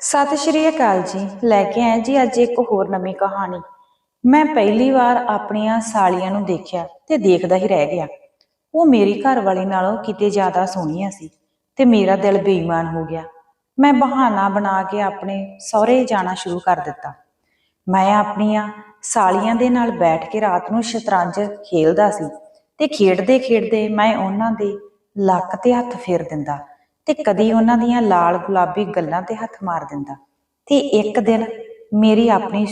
ਸਤਿ ਸ਼੍ਰੀ ਅਕਾਲ ਜੀ। ਲੈ ਕੇ ਆਏ ਜੀ ਅੱਜ ਇੱਕ ਹੋਰ ਨਵੀਂ ਕਹਾਣੀ। ਮੈਂ ਪਹਿਲੀ ਵਾਰ ਆਪਣੀਆਂ ਸਾਲੀਆਂ ਨੂੰ ਦੇਖਿਆ ਤੇ ਦੇਖਦਾ ਹੀ ਰਹਿ ਗਿਆ। ਉਹ ਮੇਰੀ ਘਰ ਵਾਲੀ ਨਾਲੋਂ ਕਿਤੇ ਜ਼ਿਆਦਾ ਸੋਹਣੀਆਂ ਸੀ ਤੇ ਮੇਰਾ ਦਿਲ ਬੇਈਮਾਨ ਹੋ ਗਿਆ। ਮੈਂ ਬਹਾਨਾ ਬਣਾ ਕੇ ਆਪਣੇ ਸਹੁਰੇ ਜਾਣਾ ਸ਼ੁਰੂ ਕਰ ਦਿੱਤਾ। ਮੈਂ ਆਪਣੀਆਂ ਸਾਲੀਆਂ ਦੇ ਨਾਲ ਬੈਠ ਕੇ ਰਾਤ ਨੂੰ ਸ਼ਤਰੰਜ ਖੇਲਦਾ ਸੀ ਤੇ ਖੇਡਦੇ ਖੇਡਦੇ ਮੈਂ ਉਹਨਾਂ ਦੇ ਲੱਕ ਤੇ ਹੱਥ ਫੇਰ ਦਿੰਦਾ। ਤੇ ਕਦੀ ਉਹਨਾਂ ਦੀਆਂ ਲਾਲ ਗੁਲਾਬੀ ਗੱਲਾਂ ਤੇ ਹੱਥ ਮਾਰ ਦਿੰਦਾ। ਤੇ ਇੱਕ ਦਿਨ ਮੇਰੀ ਆਪਣੀ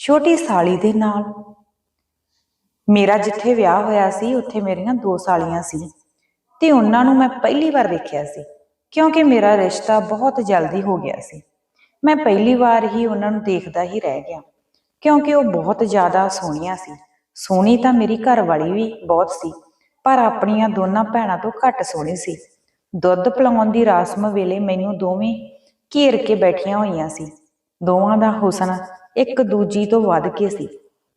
ਛੋਟੀ ਸਾਲੀ ਦੇ ਨਾਲ ਮੇਰਾ ਜਿੱਥੇ ਵਿਆਹ ਹੋਇਆ ਸੀ, ਉੱਥੇ ਮੇਰੀਆਂ ਦੋ ਸਾਲੀਆਂ ਸੀ। ਤੇ ਉਹਨਾਂ ਨੂੰ ਮੈਂ ਪਹਿਲੀ ਵਾਰ ਵੇਖਿਆ ਸੀ, ਕਿਉਂਕਿ ਮੇਰਾ ਰਿਸ਼ਤਾ ਬਹੁਤ ਜਲਦੀ ਹੋ ਗਿਆ ਸੀ। ਮੈਂ ਪਹਿਲੀ ਵਾਰ ਹੀ ਉਹਨਾਂ ਨੂੰ ਦੇਖਦਾ ਹੀ ਰਹਿ ਗਿਆ, ਕਿਉਂਕਿ ਉਹ ਬਹੁਤ ਜ਼ਿਆਦਾ ਸੋਹਣੀਆਂ ਸੀ। ਸੋਹਣੀ ਤਾਂ ਮੇਰੀ ਘਰ ਵਾਲੀ ਵੀ ਬਹੁਤ ਸੀ, ਪਰ ਆਪਣੀਆਂ ਦੋਨਾਂ ਭੈਣਾਂ ਤੋਂ ਘੱਟ ਸੋਹਣੀ ਸੀ। ਦੁੱਧ ਪਿਲਾਉਣ ਦੀ ਰਾਸਮ ਵੇਲੇ ਮੈਨੂੰ ਦੋਵੇਂ ਘੇਰ ਕੇ ਬੈਠੀਆਂ ਹੋਈਆਂ ਸੀ। ਦੋਵਾਂ ਦਾ ਹੁਸਨ ਇੱਕ ਦੂਜੀ ਤੋਂ ਵੱਧ ਕੇ ਸੀ।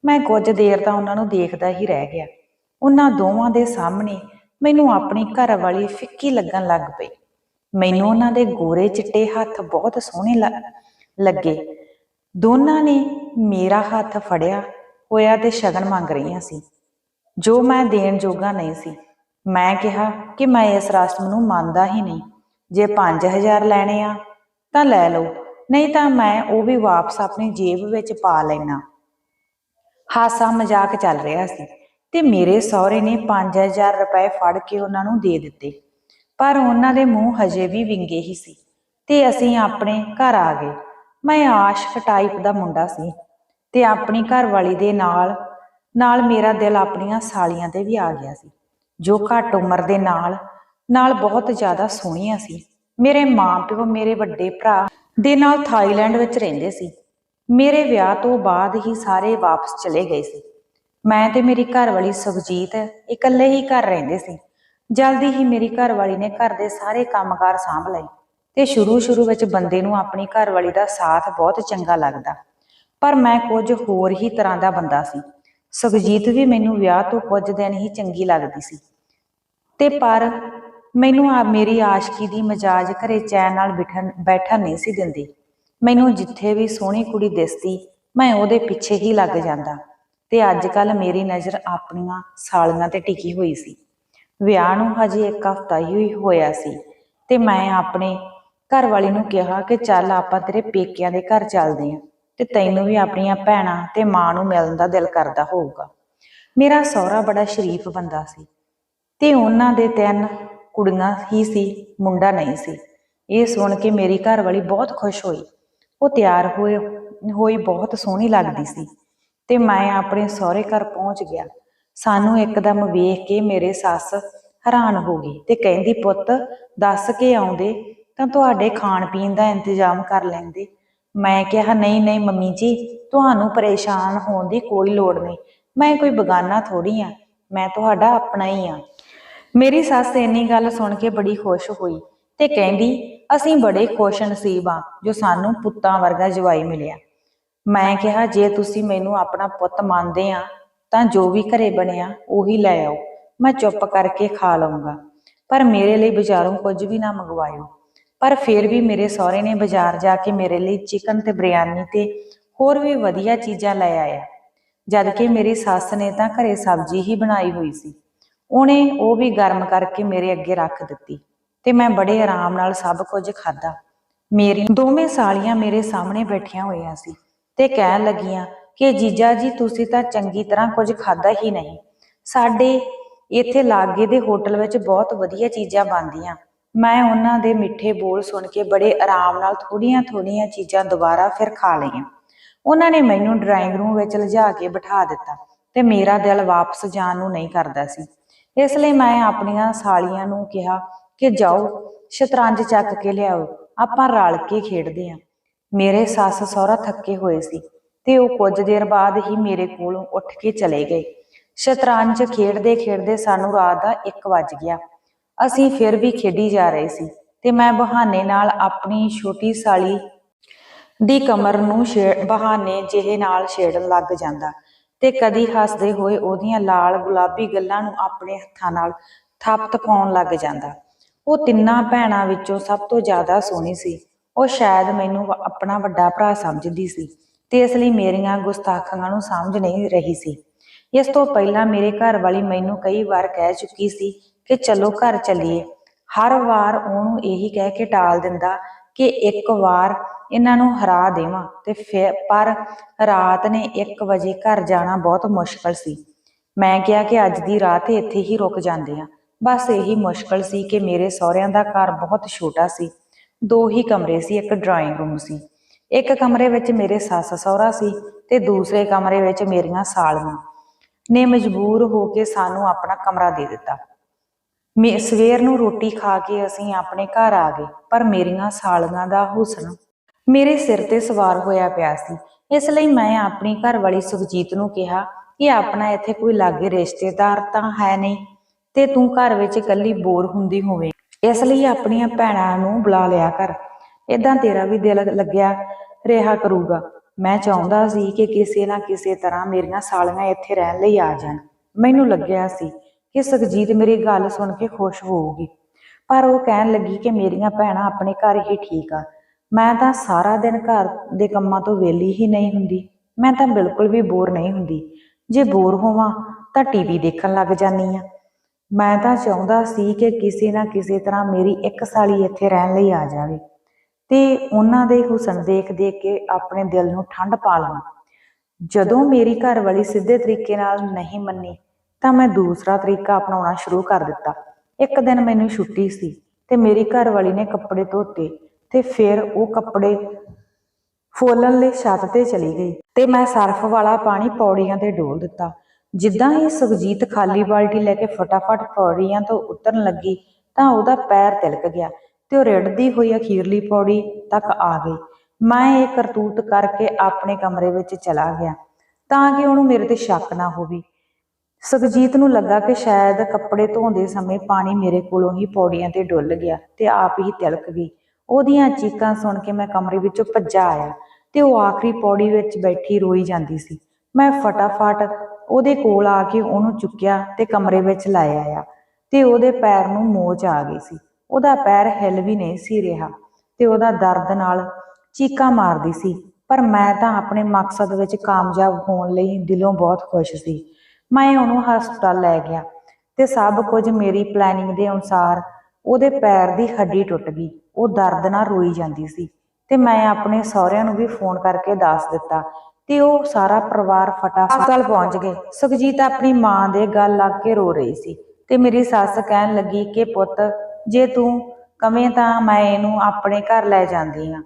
ਮੈਂ ਕੁਝ ਦੇਰ ਤਾਂ ਉਹਨਾਂ ਨੂੰ ਦੇਖਦਾ ਹੀ ਰਹਿ ਗਿਆ। ਉਹਨਾਂ ਦੋਵਾਂ ਦੇ ਸਾਹਮਣੇ ਮੈਨੂੰ ਆਪਣੀ ਘਰ ਵਾਲੀ ਫਿੱਕੀ ਲੱਗਣ ਲੱਗ ਪਈ। ਮੈਨੂੰ ਉਹਨਾਂ ਦੇ ਗੋਰੇ ਚਿੱਟੇ ਹੱਥ ਬਹੁਤ ਸੋਹਣੇ ਲ- ਲੱਗੇ। ਦੋਨਾਂ ਨੇ ਮੇਰਾ ਹੱਥ ਫੜਿਆ ਹੋਇਆ ਤੇ ਸ਼ਗਨ ਮੰਗ ਰਹੀਆਂ ਸੀ। ਜੋ ਮੈਂ ਦੇਣ ਜੋਗਾ ਨਹੀਂ ਸੀ। ਮੈਂ ਕਿਹਾ ਕਿ ਮੈਂ ਇਸ ਰਸਮ ਨੂੰ ਮੰਨਦਾ ਹੀ ਨਹੀਂ। ਜੇ 5000 ਲੈਣੇ ਆ, ਤਾਂ ਲੈ ਲਓ, ਨਹੀਂ ਤਾਂ ਮੈਂ ਉਹ ਵੀ ਵਾਪਸ ਆਪਣੀ ਜੇਬ ਵਿੱਚ ਪਾ ਲੈਣਾ ਹਾਸਾ ਮਜ਼ਾਕ ਚੱਲ ਰਿਹਾ ਸੀ ਤੇ ਮੇਰੇ ਸਹੁਰੇ ਨੇ 5000 ਰੁਪਏ ਫੜ ਕੇ ਉਹਨਾਂ ਨੂੰ ਦੇ ਦਿੱਤੇ। ਪਰ ਉਹਨਾਂ ਦੇ ਮੂੰਹ ਹਜੇ ਵੀ ਵਿੰਗੇ ਹੀ ਸੀ ਤੇ ਅਸੀਂ ਆਪਣੇ ਘਰ ਆ ਗਏ। ਮੈਂ ਆਸ਼ਕ ਟਾਈਪ ਦਾ ਮੁੰਡਾ ਸੀ ਤੇ ਆਪਣੀ ਘਰਵਾਲੀ ਦੇ ਨਾਲ ਨਾਲ ਮੇਰਾ ਦਿਲ ਆਪਣੀਆਂ ਸਾਲੀਆਂ ਤੇ ਵੀ ਆ ਗਿਆ ਸੀ। ਜੋ ਘੱਟ ਉਮਰ ਦੇ ਨਾਲ ਨਾਲ ਬਹੁਤ ਜ਼ਿਆਦਾ ਸੋਹਣੀਆਂ ਸੀ। ਮੇਰੇ ਮਾਂ-ਪਿਓ, ਮੇਰੇ ਵੱਡੇ ਭਰਾ ਦੇ ਨਾਲ ਥਾਈਲੈਂਡ ਵਿੱਚ ਰਹਿੰਦੇ ਸੀ। ਮੇਰੇ ਵਿਆਹ ਤੋਂ ਬਾਅਦ ਹੀ ਸਾਰੇ ਵਾਪਸ ਚਲੇ ਗਏ ਸੀ। ਮੈਂ ਤੇ ਮੇਰੀ ਘਰਵਾਲੀ ਸੁਖਜੀਤ ਇਕੱਲੇ ਹੀ ਘਰ ਰਹਿੰਦੇ ਸੀ। ਜਲਦੀ ਹੀ ਮੇਰੀ ਘਰਵਾਲੀ ਨੇ ਘਰ ਦੇ ਸਾਰੇ ਕੰਮਕਾਰ ਸਾਂਭ ਲਏ ਤੇ ਸ਼ੁਰੂ-ਸ਼ੁਰੂ ਵਿੱਚ ਬੰਦੇ ਨੂੰ ਆਪਣੀ ਘਰਵਾਲੀ ਦਾ ਸਾਥ ਬਹੁਤ ਚੰਗਾ ਲੱਗਦਾ। ਪਰ ਮੈਂ ਕੁਝ ਹੋਰ ਹੀ ਤਰ੍ਹਾਂ ਦਾ ਬੰਦਾ ਸੀ। ਸੁਖਜੀਤ ਵੀ ਮੈਨੂੰ ਵਿਆਹ ਤੋਂ ਕੁਝ ਦਿਨ ਹੀ ਚੰਗੀ ਲੱਗਦੀ ਸੀ। ਤੇ ਪਰ ਮੈਨੂੰ ਆ ਮੇਰੀ ਆਸ਼ਕੀ ਦੀ ਮਜਾਜ ਘਰੇ ਚੈਨ ਨਾਲ ਬਿਠਣ, ਬੈਠਣ ਨਹੀਂ ਸੀ ਦਿੰਦੀ। ਮੈਨੂੰ ਜਿੱਥੇ ਵੀ ਸੋਹਣੀ ਕੁੜੀ ਦਿਸਦੀ, ਮੈਂ ਉਹਦੇ ਪਿੱਛੇ ਹੀ ਲੱਗ ਜਾਂਦਾ ਤੇ ਅੱਜ ਕੱਲ ਮੇਰੀ ਨਜ਼ਰ ਆਪਣੀਆਂ ਸਾਲੀਆਂ ਤੇ ਟਿਕੀ ਹੋਈ ਸੀ। ਵਿਆਹ ਨੂੰ ਹਜੇ ਇੱਕ ਹਫ਼ਤਾ ਹੀ ਹੋਇਆ ਸੀ ਤੇ ਮੈਂ ਆਪਣੇ ਘਰ ਵਾਲੀ ਨੂੰ ਕਿਹਾ ਕਿ ਚੱਲ ਆਪਾਂ ਤੇਰੇ ਪੇਕਿਆਂ ਦੇ ਘਰ ਚੱਲਦੇ ਆਂ ਤੇ ਤੈਨੂੰ ਵੀ ਆਪਣੀਆਂ ਭੈਣਾਂ ਤੇ ਮਾਂ ਨੂੰ ਮਿਲਣ ਦਾ ਦਿਲ ਕਰਦਾ ਹੋਊਗਾ। ਮੇਰਾ ਸਹੁਰਾ ਬੜਾ ਸ਼ਰੀਫ ਬੰਦਾ ਸੀ ਤੇ ਉਹਨਾਂ ਦੇ ਤਿੰਨ ਕੁੜੀਆਂ ਹੀ ਸੀ, ਮੁੰਡਾ ਨਹੀਂ ਸੀ। ਇਹ ਸੁਣ ਕੇ ਮੇਰੀ ਘਰ ਵਾਲੀ ਬਹੁਤ ਖੁਸ਼ ਹੋਈ। ਉਹ ਤਿਆਰ ਹੋਏ, ਹੋਈ ਬਹੁਤ ਸੋਹਣੀ ਲੱਗਦੀ ਸੀ ਤੇ ਮੈਂ ਆਪਣੇ ਸਹੁਰੇ ਘਰ ਪਹੁੰਚ ਗਿਆ। ਸਾਨੂੰ ਇੱਕਦਮ ਵੇਖ ਕੇ ਮੇਰੇ ਸੱਸ ਹੈਰਾਨ ਹੋ ਗਈ ਤੇ ਕਹਿੰਦੀ, ਪੁੱਤ, ਦੱਸ ਕੇ ਆਉਂਦੇ? ਤਾਂ ਤੁਹਾਡੇ ਖਾਣ ਪੀਣ ਦਾ ਇੰਤਜ਼ਾਮ ਕਰ ਲੈਂਦੇ। ਮੈਂ ਕਿਹਾ, ਨਹੀਂ ਨਹੀਂ ਮੰਮੀ ਜੀ, ਤੁਹਾਨੂੰ ਪਰੇਸ਼ਾਨ ਹੋਣ ਦੀ ਕੋਈ ਲੋੜ ਨਹੀਂ। ਮੈਂ ਕੋਈ ਬਗਾਨਾ ਥੋੜੀ ਆ। ਮੈਂ ਤੁਹਾਡਾ ਆਪਣਾ ਹੀ ਆ। ਮੇਰੀ ਸੱਸ ਇੰਨੀ ਗੱਲ ਸੁਣ ਕੇ ਬੜੀ ਖੁਸ਼ ਹੋਈ ਤੇ ਕਹਿੰਦੀ, ਅਸੀਂ ਬੜੇ ਖੁਸ਼ ਨਸੀਬ ਆ ਜੋ ਸਾਨੂੰ ਪੁੱਤਾਂ ਵਰਗਾ ਜਵਾਈ ਮਿਲਿਆ। ਮੈਂ ਕਿਹਾ, ਜੇ ਤੁਸੀਂ ਮੈਨੂੰ ਆਪਣਾ ਪੁੱਤ ਮੰਨਦੇ ਆ, ਤਾਂ ਜੋ ਵੀ ਘਰੇ ਬਣਿਆ, ਉਹੀ ਲੈ ਆਓ। ਮੈਂ ਚੁੱਪ ਕਰਕੇ ਖਾ ਲਵਾਂਗਾ ਪਰ ਮੇਰੇ ਲਈ ਬਾਜ਼ਾਰੋਂ ਕੁਝ ਵੀ ਨਾ ਮੰਗਵਾਇਓ। ਪਰ ਫਿਰ ਵੀ ਮੇਰੇ ਸਹੁਰੇ ਨੇ ਬਾਜ਼ਾਰ ਜਾ ਕੇ ਮੇਰੇ ਲਈ ਚਿਕਨ ਤੇ ਬਿਰਿਆਨੀ ਤੇ ਹੋਰ ਵੀ ਵਧੀਆ ਚੀਜ਼ਾਂ ਲੈ ਆਇਆ। ਜਦ ਕਿ ਮੇਰੀ ਸੱਸ ਨੇ ਤਾਂ ਘਰੇ ਸਬਜ਼ੀ ਹੀ ਬਣਾਈ ਹੋਈ ਸੀ। ਉਹਨੇ ਉਹ ਵੀ ਗਰਮ ਕਰਕੇ ਮੇਰੇ ਅੱਗੇ ਰੱਖ ਦਿੱਤੀ ਤੇ ਮੈਂ ਬੜੇ ਆਰਾਮ ਨਾਲ ਸਭ ਕੁਝ ਖਾਧਾ। ਮੇਰੀ ਦੋਵੇਂ ਸਾਲੀਆਂ ਮੇਰੇ ਸਾਹਮਣੇ ਬੈਠੀਆਂ ਹੋਈਆਂ ਸੀ ਤੇ ਕਹਿਣ ਲੱਗੀਆਂ ਕਿ ਜੀਜਾ ਜੀ, ਤੁਸੀਂ ਤਾਂ ਚੰਗੀ ਤਰ੍ਹਾਂ ਕੁਝ ਖਾਧਾ ਹੀ ਨਹੀਂ। ਸਾਡੇ ਇੱਥੇ ਲਾਗੇ ਦੇ ਹੋਟਲ ਵਿੱਚ ਬਹੁਤ ਵਧੀਆ ਚੀਜ਼ਾਂ ਬਣਦੀਆਂ। ਮੈਂ ਉਹਨਾਂ ਦੇ ਮਿੱਠੇ ਬੋਲ ਸੁਣ ਕੇ ਬੜੇ ਆਰਾਮ ਨਾਲ ਥੋੜੀਆਂ-ਥੋੜੀਆਂ ਚੀਜ਼ਾਂ ਦੁਬਾਰਾ ਫਿਰ ਖਾ ਲਈਆਂ। ਉਹਨਾਂ ਨੇ ਮੈਨੂੰ ਡਰਾਇੰਗ ਰੂਮ ਵਿੱਚ ਲਿਜਾ ਕੇ ਬਿਠਾ ਦਿੱਤਾ ਤੇ ਮੇਰਾ ਦਿਲ ਵਾਪਸ ਜਾਣ ਨੂੰ ਨਹੀਂ ਕਰਦਾ ਸੀ। ਇਸ ਲਈ ਮੈਂ ਆਪਣੀਆਂ ਸਾਲੀਆਂ ਨੂੰ ਕਿਹਾ ਕਿ ਜਾਓ, ਸ਼ਤਰੰਜ ਚੱਕ ਕੇ ਲਿਆਓ, ਆਪਾਂ ਰਲ ਕੇ ਖੇਡਦੇ ਆਂ। ਮੇਰੇ ਸੱਸ ਸਹੁਰਾ ਥੱਕੇ ਹੋਏ ਸੀ ਤੇ ਉਹ ਕੁਝ ਦੇਰ ਬਾਅਦ ਹੀ ਮੇਰੇ ਕੋਲੋਂ ਉੱਠ ਕੇ ਚਲੇ ਗਏ। ਸ਼ਤਰੰਜ ਖੇਡਦੇ ਖੇਡਦੇ ਸਾਨੂੰ ਰਾਤ ਦਾ 1 ਵੱਜ ਗਿਆ। ਅਸੀਂ ਫਿਰ ਵੀ ਖੇਡੀ ਜਾ ਰਹੇ ਸੀ ਤੇ ਮੈਂ ਬਹਾਨੇ ਨਾਲ ਆਪਣੀ ਛੋਟੀ ਸਾਲੀ ਦੀ ਕਮਰ ਨੂੰ ਛੇ- ਬਹਾਨੇ ਜਿਹੇ ਨਾਲ ਛੇੜਨ ਲੱਗ ਜਾਂਦਾ। ਤੇ ਕਦੀ ਹੱਸਦੇ ਹੋਏ ਉਹਦੀਆਂ ਲਾਲ ਗੁਲਾਬੀ ਗੱਲਾਂ ਨੂੰ ਆਪਣੇ ਹੱਥਾਂ ਨਾਲ ਥਾਪ ਥਪਾਉਣ ਲੱਗ ਜਾਂਦਾ। ਉਹ ਤਿੰਨਾਂ ਭੈਣਾਂ ਵਿੱਚੋਂ ਸਭ ਤੋਂ ਜ਼ਿਆਦਾ ਸੋਹਣੀ ਸੀ। ਉਹ ਸ਼ਾਇਦ ਮੈਨੂੰ ਆਪਣਾ ਵੱਡਾ ਭਰਾ ਸਮਝਦੀ ਸੀ ਤੇ ਇਸ ਲਈ ਮੇਰੀਆਂ ਗੁਸਤਾਖੀਆਂ ਨੂੰ ਸਮਝ ਨਹੀਂ ਰਹੀ ਸੀ। ਇਸ ਤੋਂ ਪਹਿਲਾਂ ਮੇਰੇ ਘਰ ਵਾਲੀ ਮੈਨੂੰ ਕਈ ਵਾਰ ਕਹਿ ਚੁੱਕੀ ਸੀ ਕਿ ਚਲੋ ਘਰ ਚੱਲੀਏ। ਹਰ ਵਾਰ ਉਹਨੂੰ ਇਹੀ ਕਹਿ ਕੇ ਟਾਲ ਦਿੰਦਾ ਕਿ ਇੱਕ ਵਾਰ ਇਹਨਾਂ ਨੂੰ ਹਰਾ ਦੇਵਾਂ। ਤੇ ਫਿਰ ਪਰ ਰਾਤ ਨੇ 1 ਵਜੇ ਘਰ ਜਾਣਾ ਬਹੁਤ ਮੁਸ਼ਕਲ ਸੀ। ਮੈਂ ਕਿਹਾ ਕਿ ਅੱਜ ਦੀ ਰਾਤ ਇੱਥੇ ਹੀ ਰੁਕ ਜਾਂਦੇ ਆ ਬਸ ਇਹੀ ਮੁਸ਼ਕਲ ਸੀ ਕਿ ਮੇਰੇ ਸਹੁਰਿਆਂ ਦਾ ਘਰ ਬਹੁਤ ਛੋਟਾ ਸੀ। ਦੋ ਹੀ ਕਮਰੇ ਸੀ, ਇੱਕ ਡਰਾਇੰਗ ਰੂਮ ਸੀ। ਇੱਕ ਕਮਰੇ ਵਿੱਚ ਮੇਰੇ ਸੱਸ ਸਹੁਰਾ ਸੀ ਤੇ ਦੂਸਰੇ ਕਮਰੇ ਵਿੱਚ ਮੇਰੀਆਂ ਸਾਲੀਆਂ। ਨੇ ਮਜਬੂਰ ਹੋ ਕੇ ਸਾਨੂੰ ਆਪਣਾ ਕਮਰਾ ਦੇ ਦਿੱਤਾ। ਮੈਂ, ਸਵੇਰ ਨੂੰ ਰੋਟੀ ਖਾ ਕੇ ਅਸੀਂ ਆਪਣੇ ਘਰ ਆ ਗਏ, ਪਰ ਮੇਰੀਆਂ ਸਾਲੀਆਂ ਦਾ ਹੁਸਨ ਮੇਰੇ ਸਿਰ ਤੇ ਸਵਾਰ ਹੋਇਆ ਪਿਆ ਸੀ। ਇਸ ਲਈ ਮੈਂ ਆਪਣੀ ਘਰ ਵਾਲੀ ਸੁਖਜੀਤ ਨੂੰ ਕਿਹਾ ਕਿ ਆਪਣਾ ਇੱਥੇ ਕੋਈ ਲਾਗੇ ਰਿਸ਼ਤੇਦਾਰ ਤਾਂ ਹੈ ਨਹੀਂ ਤੇ ਤੂੰ ਘਰ ਵਿੱਚ ਇਕੱਲੀ ਬੋਰ ਹੁੰਦੀ ਹੋਵੇਂ। ਇਸ ਲਈ ਆਪਣੀਆਂ ਭੈਣਾਂ ਨੂੰ ਬੁਲਾ ਲਿਆ ਕਰ। ਇਦਾਂ ਤੇਰਾ ਵੀ ਦਿਲ ਲੱਗਿਆ ਰਿਹਾ ਕਰੂਗਾ। ਮੈਂ ਚਾਹੁੰਦਾ ਸੀ ਕਿ ਕਿਸੇ ਨਾ ਕਿਸੇ ਤਰ੍ਹਾਂ ਮੇਰੀਆਂ ਸਾਲੀਆਂ ਇੱਥੇ ਰਹਿਣ ਲਈ ਆ ਜਾਣ। ਮੈਨੂੰ ਲੱਗਿਆ ਸੀ ਕਿ ਸੁਖਜੀਤ ਮੇਰੀ ਗੱਲ ਸੁਣ ਕੇ ਖੁਸ਼ ਹੋਊਗੀ। ਪਰ ਉਹ ਕਹਿਣ ਲੱਗੀ ਕਿ ਮੇਰੀਆਂ ਭੈਣਾਂ ਆਪਣੇ ਘਰ ਹੀ ਠੀਕ ਆ। ਮੈਂ ਤਾਂ ਸਾਰਾ ਦਿਨ ਘਰ ਦੇ ਕੰਮਾਂ ਤੋਂ ਵਿਹਲੀ ਹੀ ਨਹੀਂ ਹੁੰਦੀ। ਮੈਂ ਤਾਂ ਬਿਲਕੁਲ ਵੀ ਬੋਰ ਨਹੀਂ ਹੁੰਦੀ। ਜੇ ਬੋਰ ਹੋਵਾਂ ਤਾਂ ਟੀਵੀ ਦੇਖਣ ਲੱਗ ਜਾਂਦੀ ਆ ਮੈਂ ਤਾਂ ਚਾਹੁੰਦਾ ਸੀ ਕਿ ਕਿਸੇ ਨਾ ਕਿਸੇ ਤਰ੍ਹਾਂ ਮੇਰੀ ਇੱਕ ਸਾਲੀ ਇੱਥੇ ਰਹਿਣ ਲਈ ਆ ਜਾਵੇ ਤੇ ਉਹਨਾਂ ਦੇ ਹੁਸਨ ਦੇਖ ਦੇਖ ਕੇ ਆਪਣੇ ਦਿਲ ਨੂੰ ਠੰਡ ਪਾ ਲਵਾਂ। ਜਦੋਂ ਮੇਰੀ ਘਰ ਵਾਲੀ ਸਿੱਧੇ ਤਰੀਕੇ ਨਾਲ ਨਹੀਂ ਮੰਨੀ ਤਾਂ ਮੈਂ ਦੂਸਰਾ ਤਰੀਕਾ ਅਪਣਾਉਣਾ ਸ਼ੁਰੂ ਕਰ ਦਿੱਤਾ। ਇੱਕ ਦਿਨ ਮੈਨੂੰ ਛੁੱਟੀ ਸੀ ਤੇ ਮੇਰੀ ਘਰ ਵਾਲੀ ਨੇ ਕੱਪੜੇ ਧੋਤੇ। ਤੇ ਫਿਰ ਉਹ ਕੱਪੜੇ ਫੋਲਣ ਲਈ ਛੱਤ ਤੇ ਚਲੀ ਗਈ ਤੇ ਮੈਂ ਸਰਫ ਵਾਲਾ ਪਾਣੀ ਪੌੜੀਆਂ ਤੇ ਡੋਲ ਦਿੱਤਾ। ਜਿੱਦਾਂ ਹੀ ਸੁਖਜੀਤ ਖਾਲੀ ਬਾਲਟੀ ਲੈ ਕੇ ਫਟਾਫਟ ਪੌੜੀਆਂ ਤੋਂ ਉਤਰਨ ਲੱਗੀ ਤਾਂ ਉਹਦਾ ਪੈਰ ਤਿਲਕ ਗਿਆ ਤੇ ਉਹ ਰਿੜਦੀ ਹੋਈ ਅਖੀਰਲੀ ਪੌੜੀ ਤੱਕ ਆ ਗਈ। ਮੈਂ ਇਹ ਕਰਤੂਤ ਕਰਕੇ ਆਪਣੇ ਕਮਰੇ ਵਿੱਚ ਚਲਾ ਗਿਆ ਤਾਂ ਕਿ ਉਹਨੂੰ ਮੇਰੇ ਤੇ ਸ਼ੱਕ ਨਾ ਹੋਵੇ। ਸੁਖਜੀਤ ਨੂੰ ਲੱਗਾ ਕਿ ਸ਼ਾਇਦ ਕੱਪੜੇ ਧੋਂਦੇ ਸਮੇਂ ਪਾਣੀ ਮੇਰੇ ਕੋਲੋਂ ਹੀ ਪੌੜੀਆਂ ਤੇ ਡੁੱਲ ਗਿਆ ਤੇ ਆਪ ਹੀ ਤਿਲਕ ਗਈ। ਉਹਦੀਆਂ ਚੀਕਾਂ ਸੁਣ ਕੇ ਮੈਂ ਕਮਰੇ ਵਿੱਚੋਂ ਭੱਜਾ ਆਇਆ ਤੇ ਉਹ ਆਖਰੀ ਪੌੜੀ ਵਿੱਚ ਬੈਠੀ ਰੋਈ ਜਾਂਦੀ ਸੀ। ਮੈਂ ਫਟਾਫਟ ਉਹਦੇ ਕੋਲ ਆ ਕੇ ਉਹਨੂੰ ਚੁੱਕਿਆ ਤੇ ਕਮਰੇ ਵਿੱਚ ਲੈ ਆਇਆ ਤੇ ਉਹਦੇ ਪੈਰ ਨੂੰ ਮੋਚ ਆ ਗਈ ਸੀ। ਉਹਦਾ ਪੈਰ ਹਿੱਲ ਵੀ ਨਹੀਂ ਸੀ ਰਿਹਾ ਤੇ ਉਹਦਾ ਦਰਦ ਨਾਲ ਚੀਕਾਂ ਮਾਰਦੀ ਸੀ। ਪਰ ਮੈਂ ਤਾਂ ਆਪਣੇ ਮਕਸਦ ਵਿੱਚ ਕਾਮਯਾਬ ਹੋਣ ਲਈ ਦਿਲੋਂ ਬਹੁਤ ਖੁਸ਼ ਸੀ। ਮੈਂ ਉਹਨੂੰ ਹਸਪਤਾਲ ਲੈ ਗਿਆ ਤੇ ਸਭ ਕੁਝ ਮੇਰੀ ਪਲੈਨਿੰਗ ਦੇ ਅਨੁਸਾਰ ਉਹਦੇ ਪੈਰ ਦੀ ਹੱਡੀ ਟੁੱਟ ਗਈ, ਉਹ ਦਰਦ ਨਾਲ ਰੋਈ ਜਾਂਦੀ ਸੀ ਤੇ ਮੈਂ ਆਪਣੇ ਸਹੁਰਿਆਂ ਨੂੰ ਵੀ ਫੋਨ ਕਰਕੇ ਦੱਸ ਦਿੱਤਾ ਤੇ ਉਹ ਸਾਰਾ ਪਰਿਵਾਰ ਫਟਾਫਟ ਹਸਪਤਾਲ ਪਹੁੰਚ ਗਏ। ਸੁਖਜੀਤ ਆਪਣੀ ਮਾਂ ਦੇ ਗੱਲ ਲੱਗ ਕੇ ਰੋ ਰਹੀ ਸੀ ਤੇ ਮੇਰੀ ਸੱਸ ਕਹਿਣ ਲੱਗੀ ਕਿ ਪੁੱਤ, ਜੇ ਤੂੰ ਕਵੇਂ ਤਾਂ ਮੈਂ ਇਹਨੂੰ ਆਪਣੇ ਘਰ ਲੈ ਜਾਂਦੀ ਆ